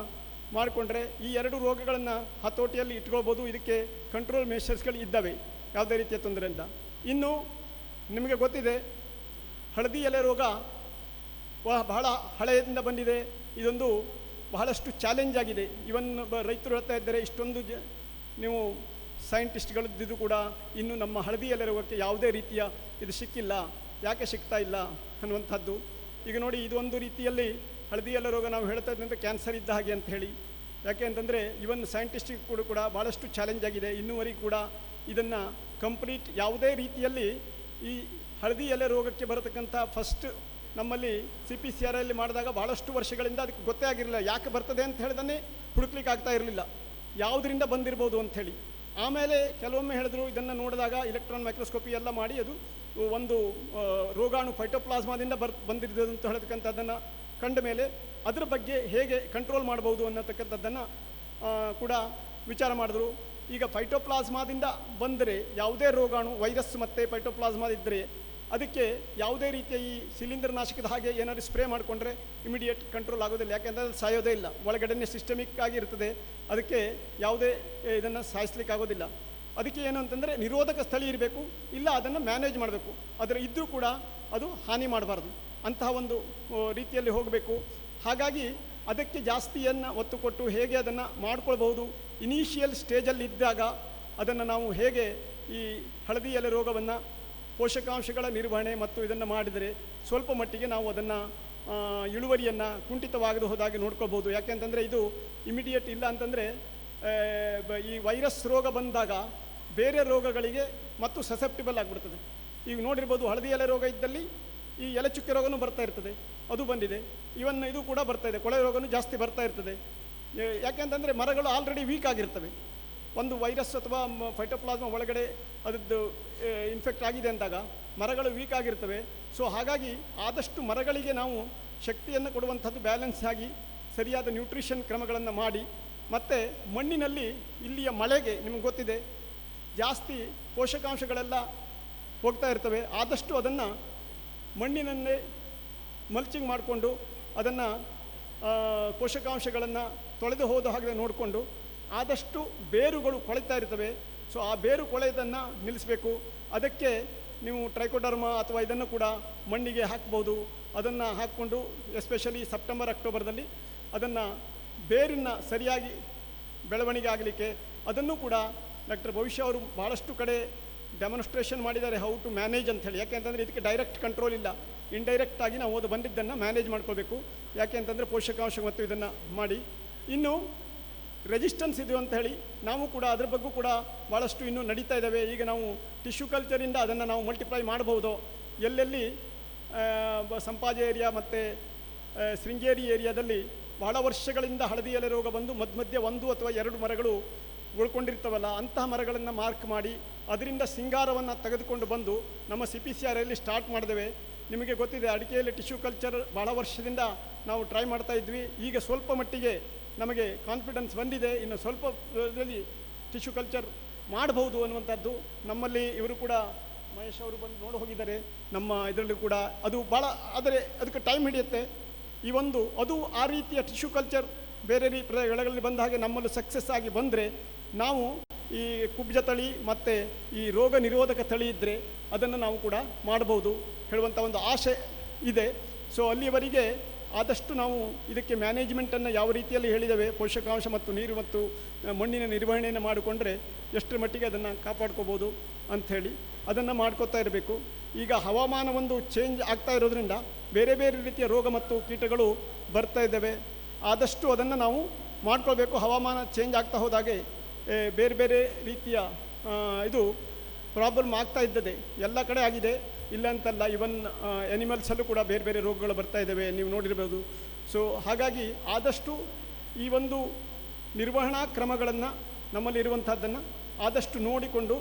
ಮಾಡಿಕೊಂಡ್ರೆ ಈ ಎರಡು ರೋಗಗಳನ್ನು ಹತೋಟಿಯಲ್ಲಿ ಇಟ್ಕೊಳ್ಬೋದು. ಇದಕ್ಕೆ ಕಂಟ್ರೋಲ್ ಮೆಷರ್ಸ್ಗಳು ಇದ್ದಾವೆ. ಯಾವುದೇ ರೀತಿಯ ತೊಂದರೆಯಿಂದ ಇನ್ನು ನಿಮಗೆ ಗೊತ್ತಿದೆ, ಹಳದಿ ಎಲೆ ರೋಗ ಬಹಳ ಹಳೆಯಿಂದ ಬಂದಿದೆ. ಇದೊಂದು ಬಹಳಷ್ಟು ಚಾಲೆಂಜ್ ಆಗಿದೆ. ಇವನ್ ರೈತರು ಹೇಳ್ತಾ ಇದ್ದಾರೆ, ಇಷ್ಟೊಂದು ಜ, ನೀವು ಸೈಂಟಿಸ್ಟ್ಗಳದ್ದು ಕೂಡ ಇನ್ನು ನಮ್ಮ ಹಳದಿ ಎಲೆ ರೋಗಕ್ಕೆ ಯಾವುದೇ ರೀತಿಯ ಇದು ಸಿಕ್ಕಿಲ್ಲ. ಯಾಕೆ ಸಿಗ್ತಾ ಇಲ್ಲ ಅನ್ನುವಂಥದ್ದು. ಈಗ ನೋಡಿ, ಇದು ಒಂದು ರೀತಿಯಲ್ಲಿ ಹಳದಿಯಲ್ಲ ರೋಗ ನಾವು ಹೇಳ್ತಾ ಇದ್ದಂತೆ ಕ್ಯಾನ್ಸರ್ ಇದ್ದ ಹಾಗೆ ಅಂತ ಹೇಳಿ. ಯಾಕೆ ಅಂತಂದರೆ ಇವನ್ ಸೈಂಟಿಸ್ಟಿಗೆ ಕೂಡ ಕೂಡ ಭಾಳಷ್ಟು ಚಾಲೆಂಜ್ ಆಗಿದೆ. ಇನ್ನೂವರೆಗೂ ಕೂಡ ಇದನ್ನು ಕಂಪ್ಲೀಟ್ ಯಾವುದೇ ರೀತಿಯಲ್ಲಿ ಈ ಹಳದಿ ಎಲೆ ರೋಗಕ್ಕೆ ಬರತಕ್ಕಂಥ ಫಸ್ಟ್ ನಮ್ಮಲ್ಲಿ ಸಿ ಪಿ ಸಿ ಆರ್ ಅಲ್ಲಿ ಮಾಡಿದಾಗ ಭಾಳಷ್ಟು ವರ್ಷಗಳಿಂದ ಅದಕ್ಕೆ ಗೊತ್ತೇ ಆಗಿರಲಿಲ್ಲ. ಯಾಕೆ ಬರ್ತದೆ ಅಂತ ಹೇಳಿದನ್ನೇ ಹುಡುಕ್ಲಿಕ್ಕೆ ಆಗ್ತಾ ಇರಲಿಲ್ಲ. ಯಾವುದರಿಂದ ಬಂದಿರ್ಬೋದು ಅಂಥೇಳಿ ಆಮೇಲೆ ಕೆಲವೊಮ್ಮೆ ಹೇಳಿದ್ರು ಇದನ್ನು ನೋಡಿದಾಗ ಇಲೆಕ್ಟ್ರಾನ್ ಮೈಕ್ರೋಸ್ಕೋಪಿ ಎಲ್ಲ ಮಾಡಿ ಅದು ಒಂದು ರೋಗಾಣು ಫೈಟೋಪ್ಲಾಸ್ಮಾದಿಂದ ಬರ್ ಬಂದಿರೋದು ಅಂತ ಹೇಳ್ತಕ್ಕಂಥದ್ದನ್ನು ಕಂಡ ಮೇಲೆ ಅದರ ಬಗ್ಗೆ ಹೇಗೆ ಕಂಟ್ರೋಲ್ ಮಾಡ್ಬೋದು ಅನ್ನತಕ್ಕಂಥದ್ದನ್ನು ಕೂಡ ವಿಚಾರ ಮಾಡಿದ್ರು. ಈಗ ಫೈಟೋಪ್ಲಾಸ್ಮಾದಿಂದ ಬಂದರೆ ಯಾವುದೇ ರೋಗಾಣು ವೈರಸ್ ಮತ್ತು ಫೈಟೋಪ್ಲಾಸ್ಮಾ ಇದ್ದರೆ ಅದಕ್ಕೆ ಯಾವುದೇ ರೀತಿಯ ಈ ಸಿಲಿಂಡರ್ ನಾಶಕದ ಹಾಗೆ ಏನಾದರೂ ಸ್ಪ್ರೇ ಮಾಡಿಕೊಂಡ್ರೆ ಇಮಿಡಿಯೇಟ್ ಕಂಟ್ರೋಲ್ ಆಗೋದಿಲ್ಲ. ಯಾಕೆಂದರೆ ಅದು ಸಾಯೋದೇ ಇಲ್ಲ. ಒಳಗಡೆನೇ ಸಿಸ್ಟಮಿಕ್ ಆಗಿರ್ತದೆ ಅದಕ್ಕೆ ಯಾವುದೇ ಇದನ್ನು ಸಾಯಿಸ್ಲಿಕ್ಕೆ ಆಗೋದಿಲ್ಲ. ಅದಕ್ಕೆ ಏನು ಅಂತಂದರೆ ನಿರೋಧಕ ಸ್ಥಳಿ ಇರಬೇಕು. ಇಲ್ಲ ಅದನ್ನು ಮ್ಯಾನೇಜ್ ಮಾಡಬೇಕು. ಅದರ ಇದ್ದರೂ ಕೂಡ ಅದು ಹಾನಿ ಮಾಡಬಾರ್ದು. ಅಂತಹ ಒಂದು ರೀತಿಯಲ್ಲಿ ಹೋಗಬೇಕು. ಹಾಗಾಗಿ ಅದಕ್ಕೆ ಜಾಸ್ತಿಯನ್ನು ಒತ್ತು ಕೊಟ್ಟು ಹೇಗೆ ಅದನ್ನು ಮಾಡ್ಕೊಳ್ಬಹುದು ಇನಿಷಿಯಲ್ ಸ್ಟೇಜಲ್ಲಿ ಇದ್ದಾಗ ಅದನ್ನು ನಾವು ಹೇಗೆ ಈ ಹಳದಿ ಎಲೆ ರೋಗವನ್ನು ಪೋಷಕಾಂಶಗಳ ನಿರ್ವಹಣೆ ಮತ್ತು ಇದನ್ನು ಮಾಡಿದರೆ ಸ್ವಲ್ಪ ಮಟ್ಟಿಗೆ ನಾವು ಅದನ್ನು ಇಳುವರಿಯನ್ನು ಕುಂಠಿತವಾಗದು ಹೋದಾಗಿ ನೋಡ್ಕೋಬೋದು. ಯಾಕೆಂತಂದರೆ ಇದು ಇಮಿಡಿಯೇಟ್ ಇಲ್ಲ ಅಂತಂದರೆ ಈ ವೈರಸ್ ರೋಗ ಬಂದಾಗ ಬೇರೆ ರೋಗಗಳಿಗೆ ಮತ್ತು ಸಸೆಪ್ಟಿಬಲ್ ಆಗಿಬಿಡ್ತದೆ. ಈಗ ನೋಡಿರ್ಬೋದು ಹಳದಿ ಎಲೆ ರೋಗ ಇದ್ದಲ್ಲಿ ಈ ಎಲೆ ಚುಕ್ಕೆ ರೋಗನೂ ಬರ್ತಾ ಇರ್ತದೆ. ಅದು ಬಂದಿದೆ. ಇವನ್ ಇದು ಕೂಡ ಬರ್ತಾ ಇದೆ. ಕೊಳೆ ರೋಗನೂ ಜಾಸ್ತಿ ಬರ್ತಾ ಇರ್ತದೆ. ಯಾಕೆಂತಂದರೆ ಮರಗಳು ಆಲ್ರೆಡಿ ವೀಕ್ ಆಗಿರ್ತವೆ. ಒಂದು ವೈರಸ್ ಅಥವಾ ಫೈಟೋಪ್ಲಾಸ್ಮಾ ಒಳಗಡೆ ಅದದ್ದು ಇನ್ಫೆಕ್ಟ್ ಆಗಿದೆ ಅಂದಾಗ ಮರಗಳು ವೀಕ್ ಆಗಿರ್ತವೆ. ಸೊ ಹಾಗಾಗಿ ಆದಷ್ಟು ಮರಗಳಿಗೆ ನಾವು ಶಕ್ತಿಯನ್ನು ಕೊಡುವಂಥದ್ದು ಬ್ಯಾಲೆನ್ಸ್ ಆಗಿ ಸರಿಯಾದ ನ್ಯೂಟ್ರಿಷನ್ ಕ್ರಮಗಳನ್ನು ಮಾಡಿ, ಮತ್ತು ಮಣ್ಣಿನಲ್ಲಿ ಇಲ್ಲಿಯ ಮಳೆಗೆ ನಿಮಗೆ ಗೊತ್ತಿದೆ, ಜಾಸ್ತಿ ಪೋಷಕಾಂಶಗಳೆಲ್ಲ ಹೋಗ್ತಾ ಇರ್ತವೆ. ಆದಷ್ಟು ಅದನ್ನು ಮಣ್ಣಿನನ್ನೇ ಮಲ್ಚಿಂಗ್ ಮಾಡಿಕೊಂಡು ಅದನ್ನು ಪೋಷಕಾಂಶಗಳನ್ನು ತೊಳೆದು ಹೋದ ಹಾಗೆ ನೋಡಿಕೊಂಡು ಆದಷ್ಟು ಬೇರುಗಳು ಕೊಳೆತಾ ಇರ್ತವೆ. ಸೊ ಆ ಬೇರು ಕೊಳೆಯೋದನ್ನು ನಿಲ್ಲಿಸಬೇಕು. ಅದಕ್ಕೆ ನೀವು ಟ್ರೈಕೋಡರ್ಮ ಅಥವಾ ಇದನ್ನು ಕೂಡ ಮಣ್ಣಿಗೆ ಹಾಕ್ಬೋದು. ಅದನ್ನು ಹಾಕ್ಕೊಂಡು ಎಸ್ಪೆಷಲಿ ಸೆಪ್ಟೆಂಬರ್ ಅಕ್ಟೋಬರ್ದಲ್ಲಿ ಅದನ್ನು ಬೇರಿನ ಸರಿಯಾಗಿ ಬೆಳವಣಿಗೆ ಆಗಲಿಕ್ಕೆ ಅದನ್ನು ಕೂಡ ಡಾಕ್ಟರ್ ಭವಿಷ್ಯ ಅವರು ಭಾಳಷ್ಟು ಕಡೆ ಡೆಮಾನ್ಸ್ಟ್ರೇಷನ್ ಮಾಡಿದ್ದಾರೆ ಹೌ ಟು ಮ್ಯಾನೇಜ್ ಅಂತ ಹೇಳಿ ಯಾಕೆಂತಂದರೆ ಇದಕ್ಕೆ ಡೈರೆಕ್ಟ್ ಕಂಟ್ರೋಲ್ ಇಲ್ಲ. ಇಂಡೈರೆಕ್ಟ್ ಆಗಿ ನಾವು ಓದು ಬಂದಿದ್ದನ್ನು ಮ್ಯಾನೇಜ್ ಮಾಡ್ಕೋಬೇಕು. ಯಾಕೆ ಅಂತಂದರೆ ಪೋಷಕಾಂಶ ಮತ್ತು ಇದನ್ನು ಮಾಡಿ. ಇನ್ನು ರೆಸಿಸ್ಟೆನ್ಸ್ ಇದು ಅಂತ ಹೇಳಿ, ನಾವು ಕೂಡ ಅದ್ರ ಬಗ್ಗೆ ಕೂಡ ಭಾಳಷ್ಟು ಇನ್ನೂ ನಡೀತಾ ಇದ್ದಾವೆ ಈಗ ನಾವು ಟಿಶ್ಯೂ ಕಲ್ಚರಿಂದ ಅದನ್ನು ನಾವು ಮಲ್ಟಿಪ್ಲೈ ಮಾಡಬಹುದು. ಎಲ್ಲೆಲ್ಲಿ ಸಂಪಾಜೆ ಏರಿಯಾ ಮತ್ತು ಶೃಂಗೇರಿ ಏರಿಯಾದಲ್ಲಿ ಬಹಳ ವರ್ಷಗಳಿಂದ ಹಳದಿ ಎಲೆ ರೋಗ ಬಂದು ಮಧ್ಯ ಮಧ್ಯೆ ಒಂದು ಅಥವಾ ಎರಡು ಮರಗಳು ಉಳ್ಕೊಂಡಿರ್ತವಲ್ಲ, ಅಂತಹ ಮರಗಳನ್ನು ಮಾರ್ಕ್ ಮಾಡಿ ಅದರಿಂದ ಸಿಂಗಾರವನ್ನು ತೆಗೆದುಕೊಂಡು ಬಂದು ನಮ್ಮ ಸಿ ಪಿ ಸಿ ಆರಲ್ಲಿ ಸ್ಟಾರ್ಟ್ ಮಾಡಿದ್ದೇವೆ ನಿಮಗೆ ಗೊತ್ತಿದೆ, ಅಡಿಕೆಯಲ್ಲಿ ಟಿಶ್ಯೂ ಕಲ್ಚರ್ ಭಾಳ ವರ್ಷದಿಂದ ನಾವು ಟ್ರೈ ಮಾಡ್ತಾ ಇದ್ವಿ. ಈಗ ಸ್ವಲ್ಪ ಮಟ್ಟಿಗೆ ನಮಗೆ ಕಾನ್ಫಿಡೆನ್ಸ್ ಬಂದಿದೆ. ಇನ್ನು ಸ್ವಲ್ಪ ಟಿಶ್ಯೂ ಕಲ್ಚರ್ ಮಾಡಬಹುದು ಅನ್ನುವಂಥದ್ದು ನಮ್ಮಲ್ಲಿ ಇವರು ಕೂಡ ಮಹೇಶ್ ಅವರು ಬಂದು ನೋಡಿ ಹೋಗಿದ್ದಾರೆ. ನಮ್ಮ ಇದರಲ್ಲಿ ಕೂಡ ಅದು ಭಾಳ ಆದರೆ ಅದಕ್ಕೆ ಟೈಮ್ ಹಿಡಿಯುತ್ತೆ. ಈ ಒಂದು, ಅದು ಆ ರೀತಿಯ ಟಿಶ್ಯೂ ಕಲ್ಚರ್ ಬೇರೆ ರೀ ಬಂದ ಹಾಗೆ ನಮ್ಮಲ್ಲೂ ಸಕ್ಸಸ್ ಆಗಿ ಬಂದರೆ ನಾವು ಈ ಕುಬ್ಜ ತಳಿ ಮತ್ತು ಈ ರೋಗ ನಿರೋಧಕ ತಳಿ ಇದ್ದರೆ ಅದನ್ನು ನಾವು ಕೂಡ ಮಾಡ್ಬೋದು ಹೇಳುವಂಥ ಒಂದು ಆಸೆ ಇದೆ. ಸೊ ಅಲ್ಲಿಯವರೆಗೆ ಆದಷ್ಟು ನಾವು ಇದಕ್ಕೆ ಮ್ಯಾನೇಜ್ಮೆಂಟನ್ನು ಯಾವ ರೀತಿಯಲ್ಲಿ ಹೇಳಿದ್ದೇವೆ, ಪೋಷಕಾಂಶ ಮತ್ತು ನೀರು ಮತ್ತು ಮಣ್ಣಿನ ನಿರ್ವಹಣೆಯನ್ನು ಮಾಡಿಕೊಂಡ್ರೆ ಎಷ್ಟರ ಮಟ್ಟಿಗೆ ಅದನ್ನು ಕಾಪಾಡ್ಕೋಬೋದು ಅಂಥೇಳಿ ಅದನ್ನು ಮಾಡ್ಕೋತಾ ಇರಬೇಕು. ಈಗ ಹವಾಮಾನ ಒಂದು ಚೇಂಜ್ ಆಗ್ತಾ ಇರೋದ್ರಿಂದ ಬೇರೆ ಬೇರೆ ರೀತಿಯ ರೋಗ ಮತ್ತು ಕೀಟಗಳು ಬರ್ತಾ ಇದ್ದಾವೆ. ಆದಷ್ಟು ಅದನ್ನು ನಾವು ಮಾಡ್ಕೊಳ್ಬೇಕು. ಹವಾಮಾನ ಚೇಂಜ್ ಆಗ್ತಾ ಹೋದಾಗೆ ಬೇರೆ ಬೇರೆ ರೀತಿಯ ಇದು ಪ್ರಾಬ್ಲಮ್ ಆಗ್ತಾ ಇದ್ದದೆ. ಎಲ್ಲ ಕಡೆ ಆಗಿದೆ. ಇಲ್ಲ ಅಂತಲ್ಲ ಇವನ್ ಎನಿಮಲ್ಸಲ್ಲೂ ಕೂಡ ಬೇರೆ ಬೇರೆ ರೋಗಗಳು ಬರ್ತಾ ಇದ್ದಾವೆ, ನೀವು ನೋಡಿರ್ಬೋದು. ಸೊ ಹಾಗಾಗಿ ಆದಷ್ಟು ಈ ಒಂದು ನಿರ್ವಹಣಾ ಕ್ರಮಗಳನ್ನು ನಮ್ಮಲ್ಲಿರುವಂಥದ್ದನ್ನು ಆದಷ್ಟು ನೋಡಿಕೊಂಡು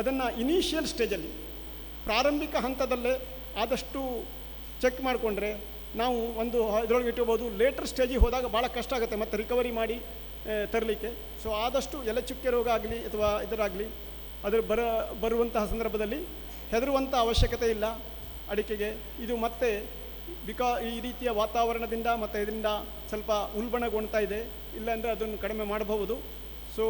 ಅದನ್ನು ಇನಿಷಿಯಲ್ ಸ್ಟೇಜಲ್ಲಿ ಪ್ರಾರಂಭಿಕ ಹಂತದಲ್ಲೇ ಆದಷ್ಟು ಚೆಕ್ ಮಾಡಿಕೊಂಡ್ರೆ ನಾವು ಒಂದು ಇದರೊಳಗೆ ಇಟ್ಕೋಬೋದು ಲೇಟರ್ ಸ್ಟೇಜಿಗೆ ಹೋದಾಗ ಭಾಳ ಕಷ್ಟ ಆಗುತ್ತೆ, ಮತ್ತು ರಿಕವರಿ ಮಾಡಿ ತರಲಿಕ್ಕೆ. ಸೊ ಆದಷ್ಟು ಎಲೆ ಚುಕ್ಕೆ ರೋಗ ಆಗಲಿ ಅಥವಾ ಇದರಾಗಲಿ, ಅದರ ಬರ, ಬರುವಂತಹ ಸಂದರ್ಭದಲ್ಲಿ ಹೆದರುವಂಥ ಅವಶ್ಯಕತೆ ಇಲ್ಲ. ಅಡಿಕೆಗೆ ಇದು ಮತ್ತೆ ಬಿಕಾ ಈ ರೀತಿಯ ವಾತಾವರಣದಿಂದ ಮತ್ತು ಇದರಿಂದ ಸ್ವಲ್ಪ ಉಲ್ಬಣಗೊಳ್ತಾ ಇದೆ. ಇಲ್ಲಾಂದರೆ ಅದನ್ನು ಕಡಿಮೆ ಮಾಡಬಹುದು. ಸೊ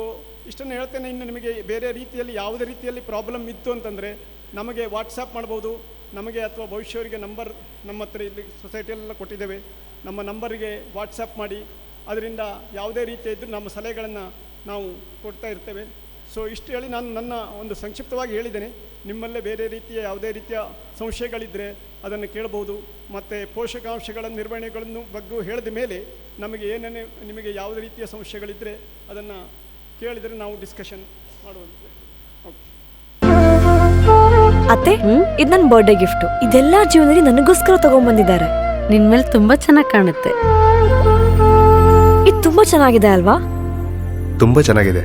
ಇಷ್ಟನ್ನು ಹೇಳ್ತೇನೆ, ಇನ್ನು ನಿಮಗೆ ಬೇರೆ ರೀತಿಯಲ್ಲಿ ಯಾವುದೇ ರೀತಿಯಲ್ಲಿ ಪ್ರಾಬ್ಲಮ್ ಇತ್ತು ಅಂತಂದರೆ ನಮಗೆ ವಾಟ್ಸಪ್ ಮಾಡ್ಬೋದು. ನಮಗೆ ಅಥವಾ ಭವಿಷ್ಯವರಿಗೆ ನಂಬರ್ ನಮ್ಮ ಹತ್ರ ಇಲ್ಲಿ ಸೊಸೈಟಿಯಲ್ಲೆಲ್ಲ ಕೊಟ್ಟಿದ್ದೇವೆ. ನಮ್ಮ ನಂಬರಿಗೆ ವಾಟ್ಸಪ್ ಮಾಡಿ. ಅದರಿಂದ ಯಾವುದೇ ರೀತಿಯ ಇದ್ದರೂ ನಮ್ಮ ಸಲಹೆಗಳನ್ನು ನಾವು ಕೊಡ್ತಾ ಇರ್ತೇವೆ. ಸೊ ಇಷ್ಟು ಹೇಳಿ ನಾನು ನನ್ನ ಒಂದು ಸಂಕ್ಷಿಪ್ತವಾಗಿ ಹೇಳಿದ್ದೇನೆ. ನಿಮ್ಮಲ್ಲೇ ಬೇರೆ ರೀತಿಯ ಯಾವುದೇ ರೀತಿಯ ಸಂಶಯಗಳಿದ್ದರೆ ಅದನ್ನು ಕೇಳಬಹುದು. ಮತ್ತು ಪೋಷಕಾಂಶಗಳ ನಿರ್ವಹಣೆಗಳನ್ನು ಬಗ್ಗೆ ಹೇಳಿದ ಮೇಲೆ ನಮಗೆ ಏನೇನು ನಿಮಗೆ ಯಾವುದೇ ರೀತಿಯ ಸಂಶಯಗಳಿದ್ದರೆ ಅದನ್ನು ಕೇಳಿದರೆ ನಾವು ಡಿಸ್ಕಷನ್ ಮಾಡುವಂತೆ. ಓಕೆ ಅತ್ತೆ ಇದು ನನ್ನ ಬರ್ಡೇ ಗಿಫ್ಟ್ ಇದೆಲ್ಲ ಜೀವನದಲ್ಲಿ ನನಗೋಸ್ಕರ ತಗೊಂಡ್ಬಂದಿದ್ದಾರೆ. ನಿನ್ ಮೇಲೆ ತುಂಬಾ ಚೆನ್ನಾಗಿ ಕಾಣುತ್ತೆ. ಇದು ತುಂಬಾ ಚೆನ್ನಾಗಿದೆ ಅಲ್ವಾ? ತುಂಬಾ ಚೆನ್ನಾಗಿದೆ.